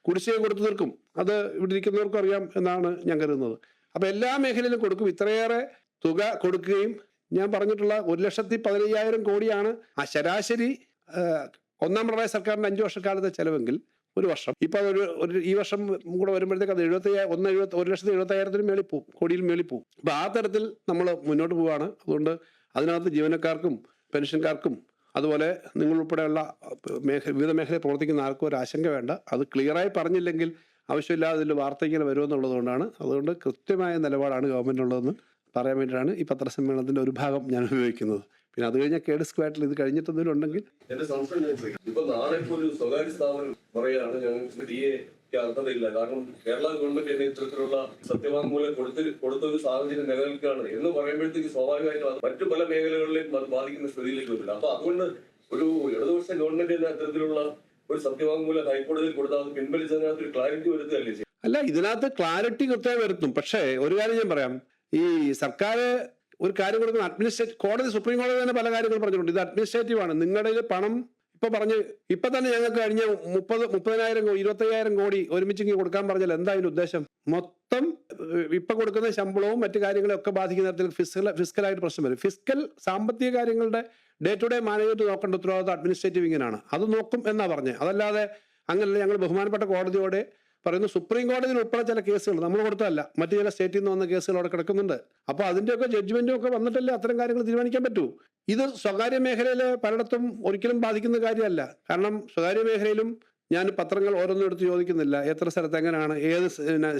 കുടിശ്ശിക കൊടുത്തു തീർക്കും. അത് ഇവിടെ ഇരിക്കുന്നവർക്കും അറിയാം എന്നാണ് ഞാൻ കരുതുന്നത്. അപ്പൊ എല്ലാ മേഖലയിലും കൊടുക്കും. ഇത്രയേറെ തുക കൊടുക്കുകയും ഞാൻ പറഞ്ഞിട്ടുള്ള ഒരു ലക്ഷത്തി പതിനയ്യായിരം കോടിയാണ് ആ ശരാശരി ഒന്നാം പിണറായി സർക്കാരിന്റെ അഞ്ചു വർഷക്കാലത്തെ ചെലവെങ്കിൽ ഒരു വർഷം. ഇപ്പൊ അതൊരു ഒരു ഈ വർഷം കൂടെ വരുമ്പോഴത്തേക്ക് അത് എഴുപത്തി ഒന്ന് എഴുപത്തി ഒരു ലക്ഷത്തി എഴുപത്തയ്യായിരത്തിന് മേളിൽ പോകും കോടിയിൽ മേളിൽ പോകും അപ്പൊ ആ തരത്തിൽ നമ്മൾ മുന്നോട്ട് പോവാണ്. അതുകൊണ്ട് അതിനകത്ത് ജീവനക്കാർക്കും പെൻഷൻകാർക്കും അതുപോലെ നിങ്ങൾ ഉൾപ്പെടെയുള്ള മേഖ വിവിധ മേഖലയിൽ പ്രവർത്തിക്കുന്ന ആർക്കും ഒരു ആശങ്ക വേണ്ട. അത് ക്ലിയറായി പറഞ്ഞില്ലെങ്കിൽ ആവശ്യമില്ലാതെ ഇതിൽ വാർത്ത ഇങ്ങനെ വരുമെന്നുള്ളത് കൊണ്ടാണ്. അതുകൊണ്ട് കൃത്യമായ നിലപാടാണ് ഗവൺമെന്റ് ഉള്ളതെന്ന് പറയാൻ വേണ്ടിയിട്ടാണ് ഈ പത്രസമ്മേളനത്തിന്റെ ഒരു ഭാഗം ഞാൻ ഉപയോഗിക്കുന്നത്. പിന്നെ അത് കഴിഞ്ഞാൽ കേഡ് സ്ക്വാഡിൽ ഇത് കഴിഞ്ഞിട്ട് എന്തെങ്കിലും ഉണ്ടെങ്കിൽ എന്റെ സംശയം ഞാൻ ചോദിക്കാം. ഇപ്പൊ നാളെ ഇപ്പൊ ഒരു സ്വകാര്യ സ്ഥാപനം പറയാണ് ഞങ്ങൾക്ക് ഡി എ അർഹതയില്ല കാരണം കേരള ഗവൺമെന്റ് എന്നെ ഇത്തരത്തിലുള്ള സത്യവാങ്മൂലം കൊടുത്ത് കൊടുത്ത ഒരു സാഹചര്യം നിലനിൽക്കുകയാണ് എന്ന് പറയുമ്പോഴത്തേക്ക് സ്വാഭാവികമായിട്ടും അത് മറ്റു പല മേഖലകളിലേക്കും അത് ബാധിക്കുന്ന സ്ഥിതിയിലേക്ക് വരില്ല അപ്പൊ അതുകൊണ്ട് ഒരു ഇടതുപക്ഷ ഗവൺമെന്റ് എന്ന അത്തരത്തിലുള്ള ഒരു സത്യവാങ്മൂലം ഹൈക്കോടതിയിൽ കൊടുത്താൽ അത് പിൻവലിച്ചതിനകത്ത് ഒരു ക്ലാരിറ്റി വരുത്തുകയല്ലേ ചെയ്യുന്നത്? അല്ല ഇതിനകത്ത് ക്ലാരിറ്റി കൃത്യമായി വരുത്തും പക്ഷേ ഒരു കാര്യം ഞാൻ പറയാം ഈ സർക്കാർ ഒരു കാര്യം കൊടുക്കുന്ന. അഡ്മിനിസ്ട്രേറ്റ് കോടതി സുപ്രീം കോടതി തന്നെ പല കാര്യങ്ങളും പറഞ്ഞിട്ടുണ്ട്. ഇത് അഡ്മിനിസ്ട്രേറ്റീവ് ആണ്. നിങ്ങളുടെ പണം ഇപ്പൊ പറഞ്ഞ് ഇപ്പൊ തന്നെ ഞങ്ങൾക്ക് കഴിഞ്ഞ മുപ്പത് മുപ്പതിനായിരം ഇരുപത്തയ്യായിരം കോടി ഒരുമിച്ച് കൊടുക്കാൻ പറഞ്ഞാൽ എന്താ അതിന്റെ ഉദ്ദേശം? മൊത്തം ഇപ്പൊ കൊടുക്കുന്ന ശമ്പളവും മറ്റു കാര്യങ്ങളും ഒക്കെ ബാധിക്കുന്ന തരത്തിൽ ഫിസിക്കൽ ഫിസിക്കലായിട്ട് പ്രശ്നം വരും. ഫിസിക്കൽ സാമ്പത്തിക കാര്യങ്ങളുടെ ഡേ ടു ഡേ മാനേജ്മെന്റ് നോക്കേണ്ട ഉത്തരവാദിത്വം അഡ്മിനിസ്ട്രേറ്റീവ് ഇങ്ങനെയാണ് അത് നോക്കും എന്നാ പറഞ്ഞത് അതല്ലാതെ അങ്ങനല്ല. ഞങ്ങൾ ബഹുമാനപ്പെട്ട കോടതിയോടെ പറയുന്നു സുപ്രീം കോടതിയിൽ ഉൾപ്പെടെ ചില കേസുകൾ നമ്മൾ കൊടുത്തതല്ല. മറ്റു ചില സ്റ്റേറ്റിൽ നിന്ന് വന്ന കേസുകൾ അവിടെ കിടക്കുന്നുണ്ട്. അപ്പോൾ അതിന്റെയൊക്കെ ജഡ്ജ്മെന്റും ഒക്കെ വന്നിട്ടല്ലേ അത്തരം കാര്യങ്ങൾ തീരുമാനിക്കാൻ പറ്റൂ? ഇത് സ്വകാര്യ മേഖലയിൽ പലയിടത്തും ഒരിക്കലും ബാധിക്കുന്ന കാര്യമല്ല. കാരണം സ്വകാര്യ മേഖലയിലും ഞാൻ പത്രങ്ങൾ ഓരോന്നും എടുത്ത് ചോദിക്കുന്നില്ല. എത്ര സ്ഥലത്ത് എങ്ങനെയാണ് ഏത്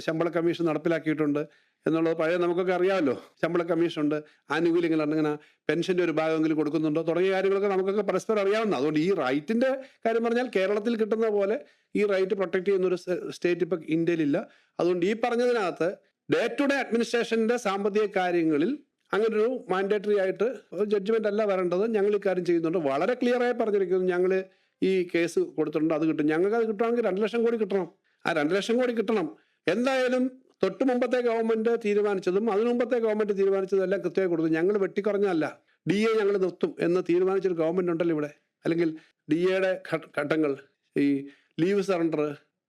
ശമ്പള കമ്മീഷൻ നടപ്പിലാക്കിയിട്ടുണ്ട് എന്നുള്ളത് പഴയ നമുക്കൊക്കെ അറിയാമല്ലോ. ശമ്പള കമ്മീഷൻ ഉണ്ട് ആനുകൂല്യങ്ങൾ അങ്ങനെ പെൻഷന്റെ ഒരു ഭാഗമെങ്കിലും കൊടുക്കുന്നുണ്ടോ തുടങ്ങിയ കാര്യങ്ങളൊക്കെ നമുക്കൊക്കെ പരസ്പരം അറിയാവുന്ന അതുകൊണ്ട് ഈ റൈറ്റിന്റെ കാര്യം പറഞ്ഞാൽ കേരളത്തിൽ കിട്ടുന്ന പോലെ ഈ റൈറ്റ് പ്രൊട്ടക്ട് ചെയ്യുന്ന ഒരു സ്റ്റേറ്റ് ഇപ്പം ഇന്ത്യയിലില്ല. അതുകൊണ്ട് ഈ പറഞ്ഞതിനകത്ത് ഡേ ടു ഡേ അഡ്മിനിസ്ട്രേഷന്റെ സാമ്പത്തിക കാര്യങ്ങളിൽ അങ്ങനെ ഒരു മാൻഡേറ്ററി ആയിട്ട് ജഡ്ജ്മെന്റ് അല്ല വരേണ്ടത് ഞങ്ങൾ ഇക്കാര്യം കാര്യം ചെയ്യുന്നുണ്ട്. വളരെ ക്ലിയറായി പറഞ്ഞിരിക്കുന്നു. ഞങ്ങൾ ഈ കേസ് കൊടുത്തിട്ടുണ്ട് അത് കിട്ടും. ഞങ്ങൾക്ക് അത് കിട്ടുവാണെങ്കിൽ രണ്ട് ലക്ഷം കോടി കിട്ടണം. ആ രണ്ട് ലക്ഷം കോടി കിട്ടണം. എന്തായാലും തൊട്ട് മുമ്പത്തെ ഗവൺമെന്റ് തീരുമാനിച്ചതും അതിനു മുമ്പത്തെ ഗവൺമെന്റ് തീരുമാനിച്ചതും എല്ലാം കൃത്യമായി കൊടുത്തു. ഞങ്ങൾ വെട്ടിക്കുറഞ്ഞല്ല ഡി എ ഞങ്ങൾ നിർത്തും എന്ന് തീരുമാനിച്ചൊരു ഗവൺമെന്റ് ഉണ്ടല്ലോ ഇവിടെ. അല്ലെങ്കിൽ ഡി എയുടെ ഘട്ടങ്ങൾ ഈ ലീവ് സറണ്ടർ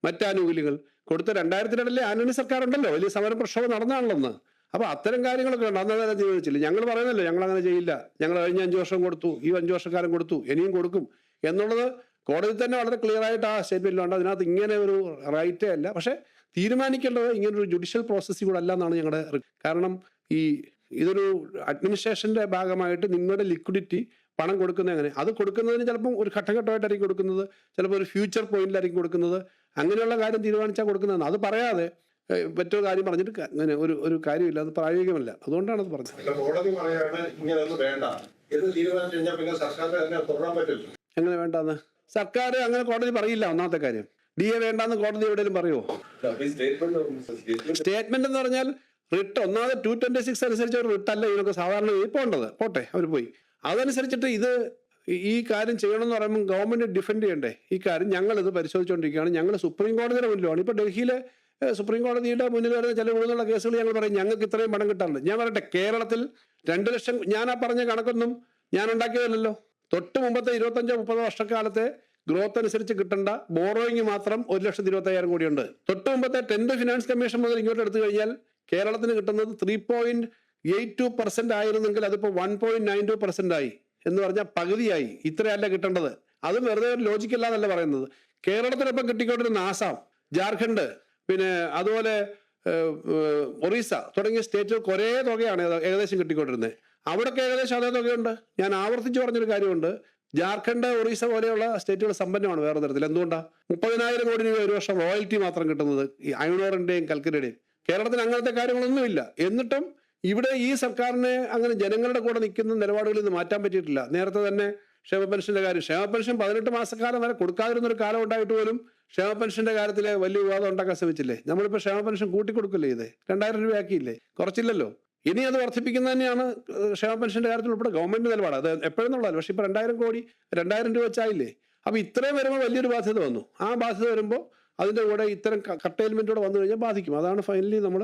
മറ്റാനുകൂല്യങ്ങൾ കൊടുത്ത രണ്ടായിരത്തി രണ്ടിലെ ആന്റണി സർക്കാർ ഉണ്ടല്ലോ വലിയ സമരം പ്രക്ഷോഭം നടന്നാണല്ലോ അപ്പൊ അത്തരം കാര്യങ്ങളൊക്കെ ഉണ്ട്. അന്ന് നേരം തീരുമാനിച്ചില്ല ഞങ്ങൾ പറയുന്നല്ലോ ഞങ്ങൾ അങ്ങനെ ചെയ്യില്ല. ഞങ്ങൾ കഴിഞ്ഞ അഞ്ചു വർഷം കൊടുത്തു. ഈ അഞ്ചു വർഷക്കാലം കൊടുത്തു. ഇനിയും കൊടുക്കും. എന്നുള്ളത് കോടതി തന്നെ വളരെ ക്ലിയർ ആയിട്ട് ആ സ്റ്റേറ്റ്മെന്റിലുണ്ട് അതിനകത്ത് ഇങ്ങനെ ഒരു റൈറ്റേ അല്ല. പക്ഷെ തീരുമാനിക്കേണ്ടത് ഇങ്ങനെ ഒരു ജുഡീഷ്യൽ പ്രോസസ്സിൽ കൂടെ അല്ല എന്നാണ് ഞങ്ങളുടെ കാരണം ഈ ഇതൊരു അഡ്മിനിസ്ട്രേഷന്റെ ഭാഗമായിട്ട് നിങ്ങളുടെ ലിക്വിഡിറ്റി പണം കൊടുക്കുന്നത് എങ്ങനെ അത് കൊടുക്കുന്നതിന് ചിലപ്പം ഒരു ഘട്ടഘട്ടമായിട്ടായിരിക്കും കൊടുക്കുന്നത്. ചിലപ്പോൾ ഒരു ഫ്യൂച്ചർ പോയിന്റിലായിരിക്കും കൊടുക്കുന്നത്. അങ്ങനെയുള്ള കാര്യം തീരുമാനിച്ചാൽ കൊടുക്കുന്നതെന്ന്. അത് പറയാതെ മറ്റൊരു കാര്യം പറഞ്ഞിട്ട് അങ്ങനെ ഒരു ഒരു കാര്യമില്ല. അത് പ്രായോഗികമല്ല. അതുകൊണ്ടാണ് അത് പറഞ്ഞത്. കോടതി പറയാണ് ഇങ്ങനെയൊന്നും വേണ്ട. എന്ന് തീരുമാനിച്ചു കഴിഞ്ഞാൽ പിന്നെ സർക്കാരിന് തന്നെ തുടരാൻ പറ്റില്ല. എങ്ങനെ വേണ്ടാന്ന്? സർക്കാർ അങ്ങനെ കോടതി പറയില്ല ഒന്നാമത്തെ കാര്യം. ഡി എ വേണ്ടാന്ന് കോടതി എവിടെയും പറയുമോ സ്റ്റേറ്റ്മെന്റ് എന്ന് പറഞ്ഞാൽ റിട്ട് ഒന്നാമത് ടു ട്വന്റി സിക്സ് അനുസരിച്ച് ഒരു റിട്ട് അല്ല ഇതിനൊക്കെ സാധാരണ പോകേണ്ടത്. പോട്ടെ അവർ പോയി. അതനുസരിച്ചിട്ട് ഇത് ഈ- കാര്യം ചെയ്യണം എന്ന് പറയുമ്പോൾ ഗവൺമെന്റ് ഡിഫെൻഡ് ചെയ്യണ്ടേ? ഈ കാര്യം ഞങ്ങൾ ഇത് പരിശോധിച്ചുകൊണ്ടിരിക്കുകയാണ് ഞങ്ങൾ സുപ്രീം കോടതിയുടെ മുന്നിലാണ് ഇപ്പൊ ഡൽഹിയിലെ സുപ്രീം കോടതിയുടെ മുന്നിൽ വരുന്ന ചില ഉള്ള കേസുകൾ ഞങ്ങൾ പറയും. ഞങ്ങൾക്ക് ഇത്രയും പണം കിട്ടാറുണ്ട്. ഞാൻ പറയട്ടെ കേരളത്തിൽ രണ്ട് ലക്ഷം ഞാൻ ആ പറഞ്ഞ കണക്കൊന്നും ഞാൻ ഉണ്ടാക്കിയതല്ലല്ലോ. തൊട്ട് മുമ്പത്തെ ഇരുപത്തഞ്ചോ മുപ്പതോ വർഷക്കാലത്തെ ഗ്രോത്ത് അനുസരിച്ച് കിട്ടേണ്ട ബോറോയിങ് മാത്രം ഒരു ലക്ഷത്തി ഇരുപത്തി അയ്യായിരം കോടിയുണ്ട്. തൊട്ട് മുമ്പത്തെ ടെൻത്ത് ഫിനാൻസ് കമ്മീഷൻ മുതൽ ഇങ്ങോട്ട് എടുത്തു കഴിഞ്ഞാൽ കേരളത്തിന് കിട്ടുന്നത് three point eight two percent ആയിരുന്നെങ്കിൽ അതിപ്പോ one point nine two percent ആയി എന്ന് പറഞ്ഞാൽ പകുതിയായി. ഇത്രയല്ല കിട്ടേണ്ടത്. അതും വെറുതെ ഒരു ലോജിക്ക് അല്ലാന്നല്ല പറയുന്നത്. കേരളത്തിനൊപ്പം കിട്ടിക്കൊണ്ടിരുന്ന ആസാം ജാർഖണ്ഡ് പിന്നെ അതുപോലെ ഒറീസ തുടങ്ങിയ സ്റ്റേറ്റുകൾ കുറേ തുകയാണ് ഏകദേശം കിട്ടിക്കൊണ്ടിരുന്നത്. അവിടൊക്കെ ഏകദേശം അതേ തുകയുണ്ട്. ഞാൻ ആവർത്തിച്ച് പറഞ്ഞൊരു കാര്യമുണ്ട്. ജാർഖണ്ഡ് ഒറീസ പോലെയുള്ള സ്റ്റേറ്റുകൾ സമ്പന്നമാണ് വേറെ തരത്തിൽ. എന്തുകൊണ്ടാണ് മുപ്പതിനായിരം കോടി രൂപ ഒരു വർഷം റോയൽറ്റി മാത്രം കിട്ടുന്നത് ഈ അയണോറിന്റെയും കൽക്കരിയുടെയും. കേരളത്തിന് അങ്ങനത്തെ കാര്യങ്ങളൊന്നുമില്ല. എന്നിട്ടും ഇവിടെ ഈ സർക്കാരിനെ അങ്ങനെ ജനങ്ങളുടെ കൂടെ നിൽക്കുന്ന നിലപാടുകളിൽ നിന്ന് മാറ്റാൻ പറ്റിയിട്ടില്ല. നേരത്തെ തന്നെ ക്ഷേമ പെൻഷന്റെ കാര്യം. ക്ഷേമ പെൻഷൻ പതിനെട്ട് മാസക്കാലം വരെ കൊടുക്കാതിരുന്ന ഒരു കാലം ഉണ്ടായിട്ട് പോലും ക്ഷേമ പെൻഷന്റെ കാര്യത്തിൽ വലിയ വിവാദം ഉണ്ടാക്കാൻ ശ്രമിച്ചില്ലേ? നമ്മളിപ്പോ ക്ഷേമ പെൻഷൻ കൂട്ടിക്കൊടുക്കില്ലേ ഇത്? രണ്ടായിരം രൂപയാക്കിയില്ലേ? കുറച്ചില്ലല്ലോ. ഇനി അത് വർദ്ധിപ്പിക്കുന്നത് തന്നെയാണ് ക്ഷേമ പെൻഷന്റെ കാര്യത്തിൽ ഉൾപ്പെടെ ഗവൺമെന്റ് നിലപാട്. അത് എപ്പോഴെന്നുള്ളതല്ല പക്ഷെ ഇപ്പൊ രണ്ടായിരം കോടി രണ്ടായിരം രൂപ വെച്ചായില്ലേ? അപ്പൊ ഇത്രയും വരുമ്പോൾ വലിയൊരു ബാധ്യത വന്നു. ആ ബാധ്യത വരുമ്പോൾ അതിന്റെ കൂടെ ഇത്തരം കട്ടയിൽമെന്റോടെ വന്നു കഴിഞ്ഞാൽ ബാധിക്കും. അതാണ് ഫൈനലി നമ്മൾ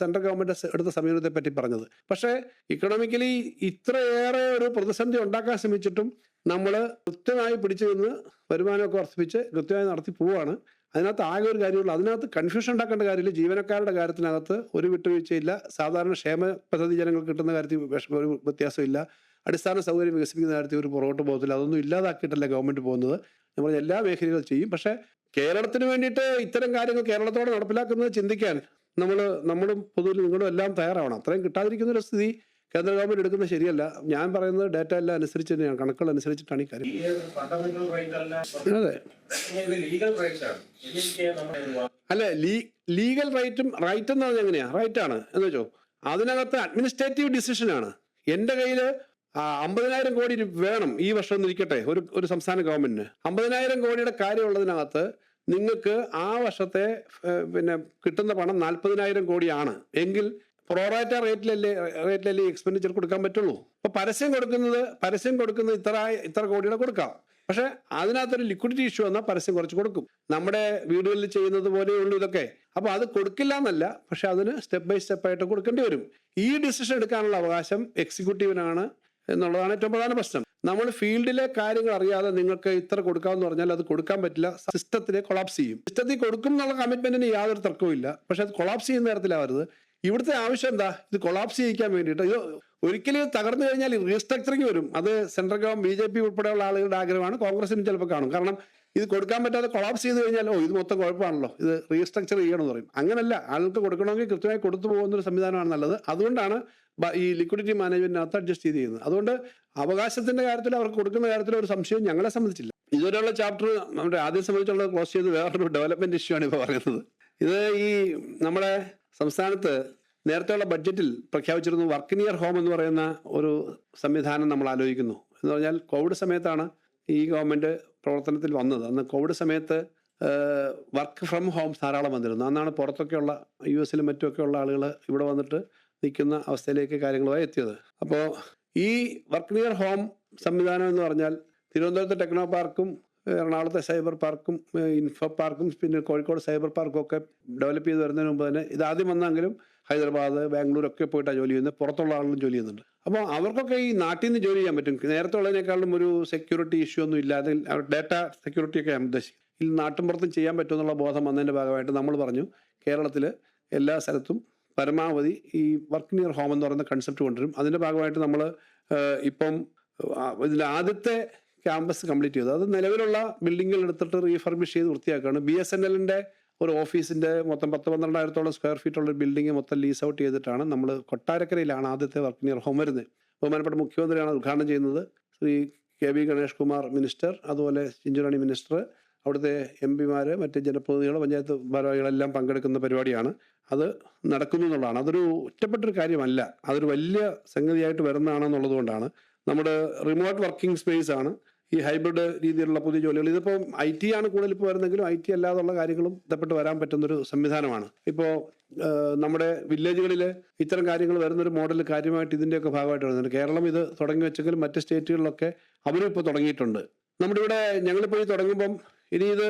സെൻട്രൽ ഗവൺമെന്റ് എടുത്ത സമീപത്തെ പറ്റി പറഞ്ഞത്. പക്ഷേ ഇക്കണോമിക്കലി ഇത്രയേറെ ഒരു പ്രതിസന്ധി ഉണ്ടാക്കാൻ ശ്രമിച്ചിട്ടും നമ്മൾ കൃത്യമായി പിടിച്ചു നിന്ന് വരുമാനമൊക്കെ വർദ്ധിപ്പിച്ച് കൃത്യമായി നടത്തി പോവുകയാണ് അതിനകത്ത് ആകെ ഒരു കാര്യമുള്ളൂ. അതിനകത്ത് കൺഫ്യൂഷൻ ഉണ്ടാക്കേണ്ട കാര്യമില്ല. ജീവനക്കാരുടെ കാര്യത്തിനകത്ത് ഒരു വിട്ടുവീഴ്ചയില്ല. സാധാരണ ക്ഷേമ പദ്ധതി ജനങ്ങൾക്ക് കിട്ടുന്ന കാര്യത്തിൽ ഒരു വ്യത്യാസമില്ല. അടിസ്ഥാന സൗകര്യം വികസിപ്പിക്കുന്ന കാര്യത്തിൽ ഒരു പുറകോട്ട് പോകത്തില്ല. അതൊന്നും ഇല്ലാതാക്കിയിട്ടല്ല ഗവൺമെന്റ് പോകുന്നത്. നമ്മൾ എല്ലാ മേഖലകളും ചെയ്യും. പക്ഷേ കേരളത്തിന് വേണ്ടിയിട്ട് ഇത്തരം കാര്യങ്ങൾ കേരളത്തോടെ നടപ്പിലാക്കുന്നത് ചിന്തിക്കാൻ നമ്മൾ നമ്മളും പൊതുവിൽ നിങ്ങളും എല്ലാം തയ്യാറാവണം. അത്രയും കിട്ടാതിരിക്കുന്ന ഒരു സ്ഥിതി കേന്ദ്ര ഗവൺമെന്റ് എടുക്കുന്നത് ശരിയല്ല. ഞാൻ പറയുന്നത് ഡാറ്റ എല്ലാം അനുസരിച്ച് തന്നെയാണ്. കണക്കുകൾ അനുസരിച്ചിട്ടാണ് ഈ കാര്യം. അതെ. അല്ല ലീഗൽ റൈറ്റും റൈറ്റ് എന്ന് പറഞ്ഞാൽ എങ്ങനെയാ? റൈറ്റ് ആണ്. എന്ന് വെച്ചോ? അതിനകത്ത് അഡ്മിനിസ്ട്രേറ്റീവ് ഡിസിഷൻ ആണ്. എന്റെ കയ്യിൽ അമ്പതിനായിരം കോടി വേണം ഈ വർഷം ഒന്ന് ഇരിക്കട്ടെ ഒരു ഒരു സംസ്ഥാന ഗവൺമെന്റിന്. അമ്പതിനായിരം കോടിയുടെ കാര്യമുള്ളതിനകത്ത് നിങ്ങൾക്ക് ആ വർഷത്തെ പിന്നെ കിട്ടുന്ന പണം നാൽപ്പതിനായിരം കോടിയാണ്. എങ്കിൽ പ്രൊറാറ്റ റേറ്റിലല്ലേ റേറ്റിലല്ലേ എക്സ്പെൻഡിച്ചർ കൊടുക്കാൻ പറ്റുള്ളൂ. അപ്പൊ പരസ്യം കൊടുക്കുന്നത് പരസ്യം കൊടുക്കുന്നത് ഇത്ര ഇത്ര കോടിയുടെ കൊടുക്കാം. പക്ഷെ അതിനകത്തൊരു ലിക്വിഡിറ്റി ഇഷ്യൂ വന്നാൽ പരസ്യം കുറച്ച് കൊടുക്കും. നമ്മുടെ വീടുകളിൽ ചെയ്യുന്നത് പോലെയുള്ളൂ ഇതൊക്കെ. അപ്പൊ അത് കൊടുക്കില്ല എന്നല്ല പക്ഷെ അതിന് സ്റ്റെപ്പ് ബൈ സ്റ്റെപ്പ് ആയിട്ട് കൊടുക്കേണ്ടി വരും. ഈ ഡിസിഷൻ എടുക്കാനുള്ള അവകാശം എക്സിക്യൂട്ടീവിനാണ് എന്നുള്ളതാണ് ഏറ്റവും പ്രധാന പ്രശ്നം. നമ്മൾ ഫീൽഡിലെ കാര്യങ്ങൾ അറിയാതെ നിങ്ങൾക്ക് ഇത്ര കൊടുക്കാമെന്ന് പറഞ്ഞാൽ അത് കൊടുക്കാൻ പറ്റില്ല. സിസ്റ്റത്തിനെ കൊളാപ്സ് ചെയ്യും. സിസ്റ്റത്തിൽ കൊടുക്കും എന്നുള്ള കമ്മിറ്റ്മെന്റിന് യാതൊരു തർക്കവും ഇല്ല പക്ഷെ അത് കൊളാപ്സ് ചെയ്യുന്ന തരത്തിലാവരുത്. ഇവിടുത്തെ ആവശ്യം എന്താ? ഇത് കൊളാപ്സ് ചെയ്യിക്കാൻ വേണ്ടിയിട്ട്. ഇത് ഒരിക്കലും തകർന്നു കഴിഞ്ഞാൽ റീസ്ട്രക്ചറിങ് വരും. അത് central government B J P ഉൾപ്പെടെയുള്ള ആളുകളുടെ ആഗ്രഹമാണ്. കോൺഗ്രസിനും ചിലപ്പോൾ കാണും. കാരണം ഇത് കൊടുക്കാൻ പറ്റാതെ കൊളാപ്സ് ചെയ്ത് കഴിഞ്ഞാൽ ഓ ഇത് മൊത്തം കുഴപ്പമാണല്ലോ. ഇത് റീസ്ട്രക്ചർ ചെയ്യണമെന്ന് പറയും. അങ്ങനല്ല. ആൾക്ക് കൊടുക്കണമെങ്കിൽ കൃത്യമായി കൊടുത്തു പോകുന്ന ഒരു സംവിധാനമാണ് നല്ലത്. അതുകൊണ്ടാണ് ഈ ലിക്വിഡിറ്റി മാനേജ്മെന്റിനകത്ത് അഡ്ജസ്റ്റ് ചെയ്ത് ചെയ്യുന്നത്. അതുകൊണ്ട് അവകാശത്തിന്റെ കാര്യത്തിൽ അവർക്ക് കൊടുക്കുന്ന കാര്യത്തിൽ ഒരു സംശയം ഞങ്ങളെ സംബന്ധിച്ചില്ല. ഇതുവരെയുള്ള ചാപ്റ്റർ നമ്മുടെ ആദ്യം സംബന്ധിച്ചുള്ളത് ക്ലോസ് ചെയ്ത് വേറൊരു ഡെവലപ്മെന്റ് ഇഷ്യൂ ആണ് ഇപ്പോൾ പറയുന്നത്. ഇത് ഈ നമ്മുടെ സംസ്ഥാനത്ത് നേരത്തെയുള്ള ബഡ്ജറ്റിൽ പ്രഖ്യാപിച്ചിരുന്നു വർക്ക് നിയർ ഹോം എന്ന് പറയുന്ന ഒരു സംവിധാനം നമ്മൾ ആലോചിക്കുന്നു. എന്ന് പറഞ്ഞാൽ കോവിഡ് സമയത്താണ് ഈ ഗവൺമെന്റ് പ്രവർത്തനത്തിൽ വന്നത്. അന്ന് കോവിഡ് സമയത്ത് വർക്ക് ഫ്രം ഹോം ധാരാളം വന്നിരുന്നു. അന്നാണ് പുറത്തൊക്കെയുള്ള യു എസിലും മറ്റുമൊക്കെയുള്ള ആളുകൾ ഇവിടെ വന്നിട്ട് നിൽക്കുന്ന അവസ്ഥയിലേക്ക് കാര്യങ്ങളുമായി എത്തിയത്. അപ്പോൾ ഈ വർക്ക് നിയർ ഹോം സംവിധാനം എന്ന് പറഞ്ഞാൽ തിരുവനന്തപുരത്ത് ടെക്നോ പാർക്കും എറണാകുളത്തെ സൈബർ പാർക്കും ഇൻഫോ പാർക്കും പിന്നെ കോഴിക്കോട് സൈബർ പാർക്കും ഒക്കെ ഡെവലപ്പ് ചെയ്ത് വരുന്നതിന് മുമ്പ് തന്നെ ഇത് ആദ്യം വന്നെങ്കിലും ഹൈദരാബാദ് ബാംഗ്ലൂർ ഒക്കെ പോയിട്ടാണ് ജോലി ചെയ്യുന്നത്. പുറത്തുള്ള ആളുകളും ജോലി ചെയ്യുന്നുണ്ട്. അപ്പോൾ അവർക്കൊക്കെ ഈ നാട്ടിൽ നിന്ന് ജോലി ചെയ്യാൻ പറ്റും. നേരത്തെ ഉള്ളതിനേക്കാളും ഒരു സെക്യൂരിറ്റി ഇഷ്യൂ ഒന്നും ഇല്ലാതെ ഡേറ്റ സെക്യൂരിറ്റി ഒക്കെ ഉദ്ദേശിക്കും ഈ നാട്ടിൻപുറത്തും ചെയ്യാൻ പറ്റുമെന്നുള്ള ബോധം വന്നതിന്റെ ഭാഗമായിട്ട് നമ്മൾ പറഞ്ഞു കേരളത്തിൽ എല്ലാ സ്ഥലത്തും പരമാവധി ഈ വർക്ക് നിയർ ഹോം എന്ന് പറയുന്ന കൺസെപ്റ്റ് കൊണ്ടുവരും. അതിന്റെ ഭാഗമായിട്ട് നമ്മൾ ഇപ്പം ഇതിൽ ആദ്യത്തെ ക്യാമ്പസ് കംപ്ലീറ്റ് ചെയ്തു. അത് നിലവിലുള്ള ബിൽഡിങ്ങുകൾ എടുത്തിട്ട് റീഫർബിഷ് ചെയ്ത് വൃത്തിയാക്കുകയാണ് ബി എസ് എൻ എല്ലിന്റെ ഒരു ഓഫീസിന്റെ മൊത്തം പത്ത് പന്ത്രണ്ടായിരത്തോളം സ്ക്വയർ ഫീറ്റ് ഉള്ള ബിൽഡിംഗ് മൊത്തം ലീസ് ഔട്ട് ചെയ്തിട്ടാണ് നമ്മൾ കൊട്ടാരക്കരയിലാണ് ആദ്യത്തെ വർക്ക് നിയർ ഹോം വരുന്നത്. ബഹുമാനപ്പെട്ട മുഖ്യമന്ത്രിയാണ് ഉദ്ഘാടനം ചെയ്യുന്നത്. Shri K V Ganesh Kumar minister അതുപോലെ ചിഞ്ചുറാണി മിനിസ്റ്റർ അവിടുത്തെ എം പിമാർ മറ്റ് ജനപ്രതിനിധികൾ പഞ്ചായത്ത് ഭാരവാഹികളെല്ലാം പങ്കെടുക്കുന്ന പരിപാടിയാണ്. അത് നടക്കുന്നു എന്നുള്ളതാണ്. അതൊരു ഒറ്റപ്പെട്ടൊരു കാര്യമല്ല. അതൊരു വലിയ സംഗതിയായിട്ട് വരുന്നതാണെന്നുള്ളത് കൊണ്ടാണ് നമ്മുടെ റിമോട്ട് വർക്കിംഗ് സ്പേസ് ആണ്. ഈ ഹൈബ്രിഡ് രീതിയിലുള്ള പുതിയ ജോലികൾ. ഇതിപ്പോൾ ഐ ടി ആണ് കൂടുതൽ ഇപ്പോൾ വരുന്നെങ്കിലും ഐ ടി അല്ലാതുള്ള കാര്യങ്ങളും ബന്ധപ്പെട്ട് വരാൻ പറ്റുന്നൊരു സംവിധാനമാണ്. ഇപ്പോൾ നമ്മുടെ വില്ലേജുകളിൽ ഇത്തരം കാര്യങ്ങൾ വരുന്നൊരു മോഡൽ കാര്യമായിട്ട് ഇതിന്റെയൊക്കെ ഭാഗമായിട്ട് വരുന്നുണ്ട്. കേരളം ഇത് തുടങ്ങി വെച്ചെങ്കിലും മറ്റ് സ്റ്റേറ്റുകളിലൊക്കെ അവരും ഇപ്പോൾ തുടങ്ങിയിട്ടുണ്ട്. നമ്മുടെ ഇവിടെ ഞങ്ങളിപ്പോൾ ഈ തുടങ്ങുമ്പം ഇനി ഇത്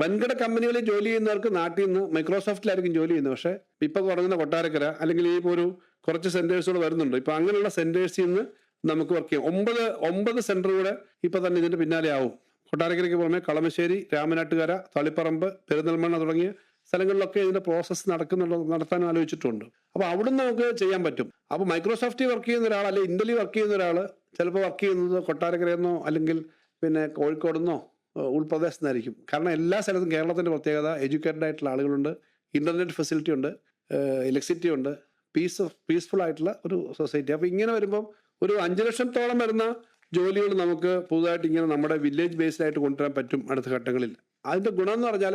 വൻകിട കമ്പനികളിൽ ജോലി ചെയ്യുന്നവർക്ക് നാട്ടിൽ നിന്ന് മൈക്രോസോഫ്റ്റിലായിരിക്കും ജോലി ചെയ്യുന്നത്. പക്ഷേ ഇപ്പൊ തുടങ്ങുന്ന കൊട്ടാരക്കര അല്ലെങ്കിൽ ഈ ഇപ്പോൾ ഒരു കുറച്ച് സെന്റേഴ്സുകൾ വരുന്നുണ്ട്. ഇപ്പൊ അങ്ങനെയുള്ള സെന്റേഴ്സിൽ നിന്ന് നമുക്ക് വർക്ക് ചെയ്യാം. ഒമ്പത് ഒമ്പത് സെന്റർ കൂടെ ഇപ്പൊ തന്നെ ഇതിന്റെ പിന്നാലെ ആവും. കൊട്ടാരക്കരയ്ക്ക് പുറമെ കളമശ്ശേരി രാമനാട്ടുകര തളിപ്പറമ്പ് പെരുന്തൽമണ്ണ തുടങ്ങിയ സ്ഥലങ്ങളിലൊക്കെ ഇതിന്റെ പ്രോസസ്സ് നടക്കുന്നുണ്ടോ നടത്താൻ ആലോചിച്ചിട്ടുണ്ട്. അപ്പൊ അവിടുന്ന് നമുക്ക് ചെയ്യാൻ പറ്റും. അപ്പൊ മൈക്രോസോഫ്റ്റിൽ വർക്ക് ചെയ്യുന്ന ഒരാൾ അല്ലെങ്കിൽ ഇന്റലി വർക്ക് ചെയ്യുന്ന ഒരാൾ ചിലപ്പോൾ വർക്ക് ചെയ്യുന്നത് കൊട്ടാരക്കരയെന്നോ അല്ലെങ്കിൽ പിന്നെ കോഴിക്കോടെന്നോ ഉൾപ്രദേശത്ത് നിന്നായിരിക്കും കാരണം എല്ലാ സ്ഥലത്തും കേരളത്തിന്റെ പ്രത്യേകത എഡ്യൂക്കേറ്റഡ് ആയിട്ടുള്ള ആളുകളുണ്ട് ഇന്റർനെറ്റ് ഫെസിലിറ്റി ഉണ്ട് ഇലക്ട്രിസിറ്റി ഉണ്ട് പീസ് പീസ്ഫുൾ ആയിട്ടുള്ള ഒരു സൊസൈറ്റി അപ്പോൾ ഇങ്ങനെ വരുമ്പം ഒരു അഞ്ചു ലക്ഷത്തോളം വരുന്ന ജോലികൾ നമുക്ക് പുതുതായിട്ട് ഇങ്ങനെ നമ്മുടെ വില്ലേജ് ബേസ്ഡ് ആയിട്ട് കൊണ്ടുവരാൻ പറ്റും അടുത്ത ഘട്ടങ്ങളിൽ. അതിന്റെ ഗുണം എന്ന് പറഞ്ഞാൽ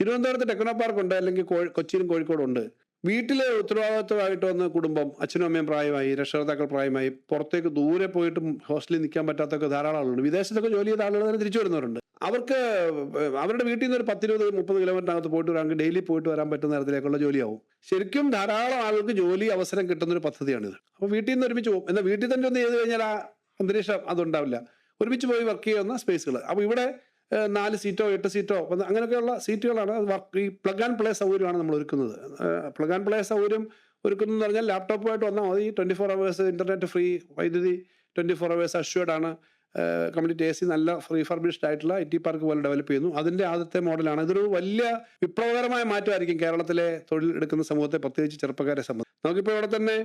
തിരുവനന്തപുരത്ത് ടെക്നോ പാർക്ക് ഉണ്ട് അല്ലെങ്കിൽ കൊച്ചിയിലും കോഴിക്കോടും ഉണ്ട്. വീട്ടിലെ ഉത്തരവാദിത്വമായിട്ട് വന്ന കുടുംബം അച്ഛനും അമ്മയും പ്രായമായി രക്ഷകർത്താക്കൾ പ്രായമായി പുറത്തേക്ക് ദൂരെ പോയിട്ട് ഹോസ്റ്റലിൽ നിൽക്കാൻ പറ്റാത്തൊക്കെ ധാരാളം ആളുകളുണ്ട്. വിദേശത്തൊക്കെ ജോലി ചെയ്ത ആളുകൾ തന്നെ തിരിച്ചു വരുന്നവരുണ്ട്. അവർക്ക് അവരുടെ വീട്ടിൽ നിന്ന് ഒരു പത്തിരുപത് മുപ്പത് കിലോമീറ്ററിനകത്ത് പോയിട്ട് വരാൻ ഡെയിലി പോയിട്ട് വരാൻ പറ്റുന്ന തരത്തിലേക്കുള്ള ജോലിയാവും. ശരിക്കും ധാരാളം ആളുകൾക്ക് ജോലി അവസരം കിട്ടുന്ന ഒരു പദ്ധതിയാണിത്. അപ്പോൾ വീട്ടിൽ നിന്ന് ഒരുമിച്ച് പോകും. എന്നാൽ വീട്ടിൽ തന്നെ ഒന്ന് ചെയ്ത് കഴിഞ്ഞാൽ ആ അന്തരീക്ഷം അതുണ്ടാവില്ല. ഒരുമിച്ച് പോയി വർക്ക് ചെയ്യുന്ന സ്പേസുകൾ അപ്പോൾ ഇവിടെ നാല് സീറ്റോ എട്ട് സീറ്റോ അങ്ങനെയൊക്കെയുള്ള സീറ്റുകളാണ്. വർക്ക് ഈ പ്ലഗ് ആൻഡ് പ്ലേ സൗകര്യമാണ് നമ്മൾ ഒരുക്കുന്നത്. പ്ലഗ് ആൻഡ് പ്ലേ സൗകര്യം ഒരുക്കുന്നു എന്ന് പറഞ്ഞാൽ ലാപ്ടോപ്പുമായിട്ട് വന്നാൽ മതി. Twenty four hours internet free വൈദ്യുതി ട്വന്റി ഫോർ അവേഴ്സ് അഷ്വേർഡ് ആണ്. കംപ്ലീറ്റ് എ സി നല്ല റീഫർബിഷ്ഡ് ആയിട്ടുള്ള ഐ ടി പാർക്ക് പോലെ ഡെവലപ്പ് ചെയ്യുന്നു. അതിന്റെ ആദ്യത്തെ മോഡലാണ്. ഇതൊരു വലിയ വിപ്ലവകരമായ മാറ്റമായിരിക്കും കേരളത്തിലെ തൊഴിൽ എടുക്കുന്ന സമൂഹത്തെ പ്രത്യേകിച്ച് ചെറുപ്പക്കാരെ സംബന്ധിച്ച്. നമുക്കിപ്പോൾ ഇവിടെ തന്നെ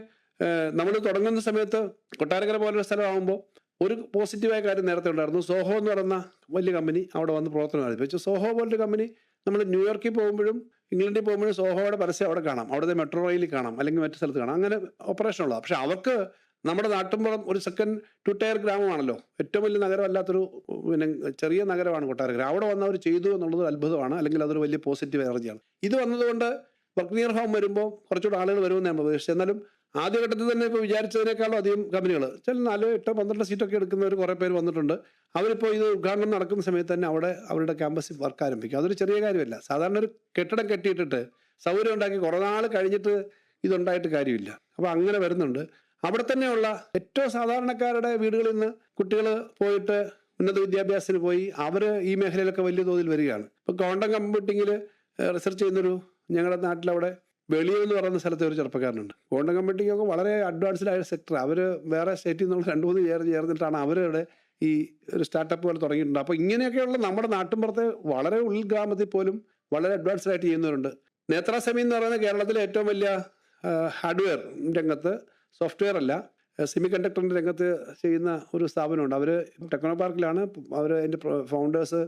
നമ്മൾ തുടങ്ങുന്ന സമയത്ത് കൊട്ടാരക്കര പോലൊരു സ്ഥലമാകുമ്പോൾ ഒരു പോസിറ്റീവായ കാര്യം നേരത്തെ ഉണ്ടായിരുന്നു. സോഹോ എന്ന് പറയുന്ന വലിയ കമ്പനി അവിടെ വന്ന് പ്രവർത്തനം ആരംഭിച്ചു. സോഹോ പോലൊരു കമ്പനി നമ്മൾ ന്യൂയോർക്കിൽ പോകുമ്പോഴും ഇംഗ്ലണ്ടിൽ പോകുമ്പോഴും സോഹോയുടെ പരസ്യം അവിടെ കാണാം. അവിടുത്തെ മെട്രോ റെയിലിൽ കാണാം. അല്ലെങ്കിൽ മറ്റു സ്ഥലത്ത് കാണാം. അങ്ങനെ ഓപ്പറേഷൻ ഉള്ളത് പക്ഷെ അവർക്ക് നമ്മുടെ നാട്ടിൻപുറം ഒരു സെക്കൻഡ് ടു ടയർ ഗ്രാമമാണല്ലോ. ഏറ്റവും വലിയ നഗരമല്ലാത്തൊരു പിന്നെ ചെറിയ നഗരമാണ് കൊട്ടാരക്കര അവിടെ വന്ന് അവർ ചെയ്തു എന്നുള്ളത് അത്ഭുതമാണ്. അല്ലെങ്കിൽ അതൊരു വലിയ പോസിറ്റീവ് എനർജിയാണ് ഇത് വന്നതുകൊണ്ട് വർക്ക് നിയർ ഹോം വരുമ്പോൾ കുറച്ചുകൂടെ ആളുകൾ വരുമെന്ന് ഞാൻ പ്രതീക്ഷിച്ചു. എന്നാലും ആദ്യഘട്ടത്തിൽ തന്നെ ഇപ്പോൾ വിചാരിച്ചതിനേക്കാളും അധികം കമ്പനികൾ ചില നാലോ എട്ടോ പന്ത്രണ്ട് സീറ്റൊക്കെ എടുക്കുന്നവർ കുറേ പേര് വന്നിട്ടുണ്ട്. അവരിപ്പോൾ ഇത് ഉദ്ഘാടനം നടക്കുന്ന സമയത്ത് തന്നെ അവിടെ അവരുടെ ക്യാമ്പസിൽ വർക്ക് ആരംഭിക്കും. അതൊരു ചെറിയ കാര്യമല്ല. സാധാരണ ഒരു കെട്ടിടം കെട്ടിയിട്ടിട്ട് സൗകര്യം ഉണ്ടാക്കി കുറേ നാൾ കഴിഞ്ഞിട്ട് ഇതുണ്ടായിട്ട് കാര്യമില്ല. അപ്പോൾ അങ്ങനെ വരുന്നുണ്ട്. അവിടെ തന്നെയുള്ള ഏറ്റവും സാധാരണക്കാരുടെ വീടുകളിൽ നിന്ന് കുട്ടികൾ പോയിട്ട് ഉന്നത വിദ്യാഭ്യാസത്തിന് പോയി അവർ ഈ മേഖലയിലൊക്കെ വലിയ തോതിൽ വരികയാണ്. ഇപ്പോൾ ക്വാണ്ടം കമ്പ്യൂട്ടിങ്ങിൽ റിസർച്ച് ചെയ്യുന്നൊരു ഞങ്ങളുടെ നാട്ടിലവിടെ വെളിയോ എന്ന് പറയുന്ന സ്ഥലത്തെ ഒരു ചെറുപ്പക്കാരനുണ്ട്. ഗോണ്ടൻ കമ്മിറ്റിക്കൊക്കെ വളരെ അഡ്വാൻസ്ഡ് ആയ സെക്ടർ അവർ വേറെ സ്റ്റേറ്റിൽ നിന്നുള്ള രണ്ട് മൂന്ന് ചേർന്ന് ചേർന്നിട്ടാണ് അവരുടെ ഈ ഒരു സ്റ്റാർട്ടപ്പ് സ്റ്റാർട്ടപ്പുകൾ തുടങ്ങിയിട്ടുണ്ട്. അപ്പോൾ ഇങ്ങനെയൊക്കെയുള്ള നമ്മുടെ നാട്ടിൻപുറത്തെ വളരെ ഉൾഗ്രാമത്തിൽ പോലും വളരെ അഡ്വാൻസ്ഡ് ആയിട്ട് ചെയ്യുന്നവരുണ്ട്. നേത്രാസമി എന്ന് പറയുന്ന കേരളത്തിലെ ഏറ്റവും വലിയ ഹാർഡ്വെയർ രംഗത്ത് സോഫ്റ്റ്വെയർ അല്ല സെമി കണ്ടക്ടറിന്റെ രംഗത്ത് ചെയ്യുന്ന ഒരു സ്ഥാപനമുണ്ട്. അവർ ടെക്നോ പാർക്കിലാണ് അവർ അതിന്റെ ഫൗണ്ടേഴ്സ്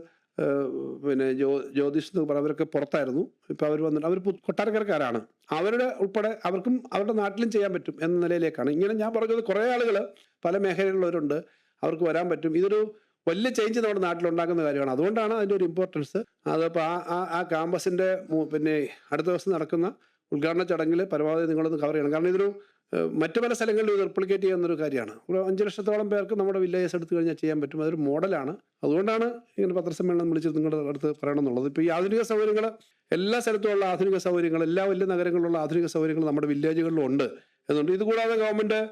പിന്നെ ജ്യോ ജ്യോതിഷ് എന്ന് പറഞ്ഞ അവരൊക്കെ പുറത്തായിരുന്നു. ഇപ്പം അവർ വന്നിട്ട് അവർ കൊട്ടാരക്കരക്കാരാണ്. അവരുടെ ഉൾപ്പെടെ അവർക്കും അവരുടെ നാട്ടിലും ചെയ്യാൻ പറ്റും എന്ന നിലയിലേക്കാണ്. ഇങ്ങനെ ഞാൻ പറഞ്ഞത് കുറേ ആളുകൾ പല മേഖലയിലുള്ളവരുണ്ട്. അവർക്ക് വരാൻ പറ്റും. ഇതൊരു വലിയ ചേഞ്ച് നമ്മുടെ നാട്ടിലുണ്ടാക്കുന്ന കാര്യമാണ്. അതുകൊണ്ടാണ് അതിന്റെ ഒരു ഇമ്പോർട്ടൻസ് അതപ്പോൾ ആ ആ ആ ക്യാമ്പസിന്റെ പിന്നെ അടുത്ത ദിവസം നടക്കുന്ന ഉദ്ഘാടന ചടങ്ങിൽ പരമാവധി നിങ്ങളൊന്ന് കവർ ചെയ്യണം. കാരണം ഇതൊരു മറ്റു പല സ്ഥലങ്ങളിലും ഇത് റിപ്ലിക്കേറ്റ് ചെയ്യുന്നൊരു കാര്യമാണ്. ഒരു അഞ്ച് ലക്ഷത്തോളം പേർക്ക് നമ്മുടെ വില്ലേജസ് എടുത്തു കഴിഞ്ഞാൽ ചെയ്യാൻ പറ്റും. അതൊരു മോഡലാണ്. അതുകൊണ്ടാണ് ഇങ്ങനെ പത്രസമ്മേളനം വിളിച്ച് നിങ്ങളുടെ അടുത്ത് പറയണമെന്നുള്ളത്. ഇപ്പോൾ ഈ ആധുനിക സൗകര്യങ്ങൾ എല്ലാ സ്ഥലത്തുമുള്ള ആധുനിക സൗകര്യങ്ങൾ എല്ലാ വലിയ നഗരങ്ങളിലുള്ള ആധുനിക സൗകര്യങ്ങൾ നമ്മുടെ വില്ലേജുകളിലും ഉണ്ട് എന്നുണ്ട്. ഇതുകൂടാതെ ഗവൺമെന്റ്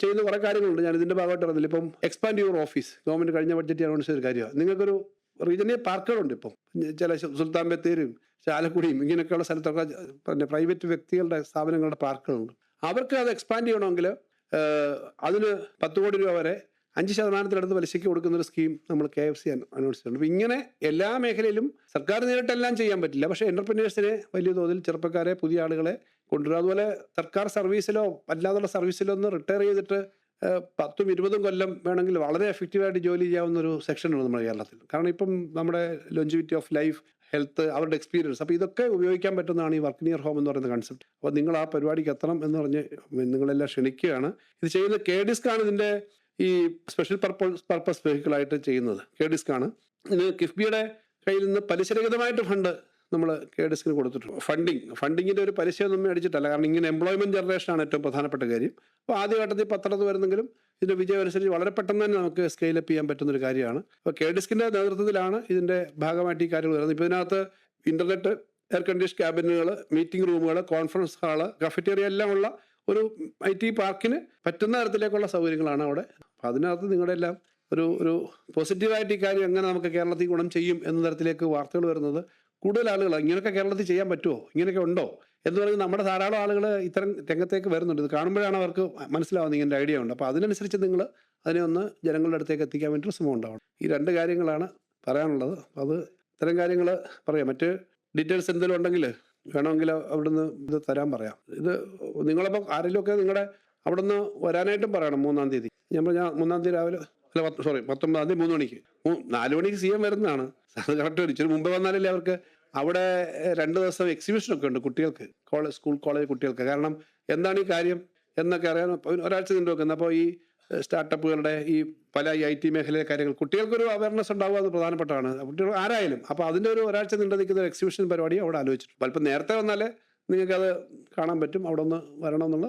ചെയ്യുന്ന കുറേ കാര്യങ്ങളുണ്ട്. ഞാൻ ഇതിന്റെ ഭാഗമായിട്ട് പറഞ്ഞില്ല. ഇപ്പം എക്സ്പാൻഡ് യുവർ ഓഫീസ് ഗവൺമെന്റ് കഴിഞ്ഞ ബഡ്ജറ്റ് അനൗൺസ് ചെയ്ത കാര്യമാണ്. നിങ്ങൾക്കൊരു റീജിയണൽ പാർക്കുകളുണ്ട് ഇപ്പം. ചില സുൽത്താൻ ബത്തേരിയും ചാലക്കുടിയും ഇങ്ങനെയൊക്കെയുള്ള സ്ഥലത്തൊക്കെ പിന്നെ പ്രൈവറ്റ് വ്യക്തികളുടെ സ്ഥാപനങ്ങളുടെ പാർക്കുകളുണ്ട് അവർക്ക് അത് എക്സ്പാൻഡ് ചെയ്യണമെങ്കിൽ അതിന് പത്ത് കോടി രൂപ വരെ അഞ്ച് ശതമാനത്തിനടുത്ത് പലിശയ്ക്ക് കൊടുക്കുന്ന ഒരു സ്കീം നമ്മൾ കെ എഫ് സി അനൗൺസ് ചെയ്യുന്നുണ്ട്. അപ്പോൾ ഇങ്ങനെ എല്ലാ മേഖലയിലും സർക്കാർ നേരിട്ടെല്ലാം ചെയ്യാൻ പറ്റില്ല. പക്ഷേ എന്റർപ്രനേഴ്സിനെ വലിയ തോതിൽ ചെറുപ്പക്കാരെ പുതിയ ആളുകളെ കൊണ്ടുവരിക അതുപോലെ സർക്കാർ സർവീസിലോ അല്ലാതുള്ള സർവീസിലോ ഒന്ന് റിട്ടയർ ചെയ്തിട്ട് പത്തും ഇരുപതും കൊല്ലം വേണമെങ്കിൽ വളരെ എഫക്റ്റീവായിട്ട് ജോലി ചെയ്യാവുന്ന ഒരു സെക്ഷനുണ്ട് നമ്മുടെ കേരളത്തിൽ. കാരണം ഇപ്പം നമ്മുടെ ലോഞ്ചിവിറ്റി ഓഫ് ലൈഫ് ഹെൽത്ത് അവരുടെ എക്സ്പീരിയൻസ് അപ്പോൾ ഇതൊക്കെ ഉപയോഗിക്കാൻ പറ്റുന്നതാണ് ഈ വർക്ക് നിയർ ഹോം എന്ന് പറയുന്ന കൺസെപ്റ്റ് അപ്പോൾ നിങ്ങൾ ആ പരിപാടിക്ക് എത്തണം എന്ന് പറഞ്ഞ് നിങ്ങളെല്ലാം ക്ഷണിക്കുകയാണ്. ഇത് ചെയ്യുന്ന കെ ഡിസ്ക് ആണ് ഇതിന്റെ ഈ സ്പെഷ്യൽ പർപ്പസ് പർപ്പസ് വെഹിക്കിളായിട്ട് ചെയ്യുന്നത്. കെ ഡിസ്ക് ആണ്. ഇത് കിഫ്ബിയുടെ കയ്യിൽ നിന്ന് പലിശരഹിതമായിട്ട് ഫണ്ട് നമ്മൾ കെ ഡെസ്കിന് കൊടുത്തിട്ടുണ്ട്. ഫണ്ടിങ് ഫണ്ടിങ്ങിന്റെ ഒരു പലിശയൊന്നും മേടിച്ചിട്ടല്ല കാരണം ഇങ്ങനെ എംപ്ലോയ്മെന്റ് ജനറേഷനാണ് ഏറ്റവും പ്രധാനപ്പെട്ട കാര്യം. അപ്പോൾ ആദ്യഘട്ടത്തിൽ പത്രത്ത് വരുന്നെങ്കിലും ഇതിന്റെ വിജയം അനുസരിച്ച് വളരെ പെട്ടെന്ന് തന്നെ നമുക്ക് സ്കെയിലപ്പ് ചെയ്യാൻ പറ്റുന്ന ഒരു കാര്യമാണ്. അപ്പോൾ കെ ഡിസ്കിന്റെ നേതൃത്വത്തിലാണ് ഇതിന്റെ ഭാഗമായിട്ട് ഈ കാര്യങ്ങൾ വരുന്നത്. ഇപ്പോൾ ഇതിനകത്ത് ഇന്റർനെറ്റ് എയർ കണ്ടീഷൻ ക്യാബിനുകൾ മീറ്റിംഗ് റൂമുകൾ കോൺഫറൻസ് ഹാൾ കഫറ്റേറിയ എല്ലാം ഉള്ള ഒരു ഐ ടി പാർക്കിന് പറ്റുന്ന തരത്തിലേക്കുള്ള സൗകര്യങ്ങളാണ് അവിടെ. അപ്പോൾ അതിനകത്ത് നിങ്ങളുടെ എല്ലാം ഒരു ഒരു പോസിറ്റീവായിട്ട് ഈ കാര്യം എങ്ങനെ നമുക്ക് കേരളത്തിൽ ഗുണം ചെയ്യും എന്ന തരത്തിലേക്ക് വാർത്തകൾ വരുന്നത് കൂടുതൽ ആളുകൾ ഇങ്ങനെയൊക്കെ കേരളത്തിൽ ചെയ്യാൻ പറ്റുമോ ഇങ്ങനെയൊക്കെ ഉണ്ടോ? എന്ന് പറയുന്നത് നമ്മുടെ ധാരാളം ആളുകൾ ഇത്തരം രംഗത്തേക്ക് വരുന്നുണ്ട്. ഇത് കാണുമ്പോഴാണ് അവർക്ക് മനസ്സിലാവുന്നത് ഇങ്ങനെ ഐഡിയ ഉണ്ട്. അപ്പോൾ അതിനനുസരിച്ച് നിങ്ങൾ അതിനെ ഒന്ന് ജനങ്ങളുടെ അടുത്തേക്ക് എത്തിക്കാൻ വേണ്ടി ശ്രമം ഉണ്ടാവണം. ഈ രണ്ട് കാര്യങ്ങളാണ് പറയാനുള്ളത്. അത് ഇത്തരം കാര്യങ്ങൾ പറയാം. മറ്റ് ഡീറ്റെയിൽസ് എന്തെങ്കിലും ഉണ്ടെങ്കിൽ വേണമെങ്കിൽ അവിടുന്ന് ഇത് തരാൻ പറയാം. ഇത് നിങ്ങളപ്പോൾ ആരെങ്കിലുമൊക്കെ നിങ്ങളുടെ അവിടുന്ന് വരാനായിട്ടും പറയണം മൂന്നാം തീയതി. ഞാൻ ഞാൻ മൂന്നാം തീയതി രാവിലെ അല്ല പത്ത് സോറി പത്തൊമ്പതാം തീയതി മൂന്ന് മണിക്ക്. നാല് മണിക്ക് സി എം വരുന്നതാണ്. അത് കറക്റ്റ് ഇച്ചിരി മുമ്പ് വന്നാലല്ലേ അവർക്ക് അവിടെ രണ്ട് ദിവസം എക്സിബിഷൻ ഒക്കെ ഉണ്ട് കുട്ടികൾക്ക് കോളേജ് സ്കൂൾ കോളേജ് കുട്ടികൾക്ക്. കാരണം എന്താണ് ഈ കാര്യം എന്നൊക്കെ അറിയാൻ ഒരാഴ്ച നീണ്ടു വെക്കുന്നത് അപ്പോൾ ഈ സ്റ്റാർട്ടപ്പുകളുടെ ഈ പല ഈ ഐ ടി മേഖലയിലെ കാര്യങ്ങൾ കുട്ടികൾക്കൊരു അവയർനെസ് ഉണ്ടാവുക അത് പ്രധാനപ്പെട്ടതാണ്. കുട്ടികൾ ആരായാലും അപ്പോൾ അതിന്റെ ഒരു ഒരാഴ്ച നീണ്ടു നിൽക്കുന്ന ഒരു എക്സിബിഷൻ പരിപാടി അവിടെ ആലോചിച്ചിട്ടുണ്ട്. അല്പം നേരത്തെ വന്നാലേ നിങ്ങൾക്കത് കാണാൻ പറ്റും. അവിടെ ഒന്ന് വരണമെന്നുള്ള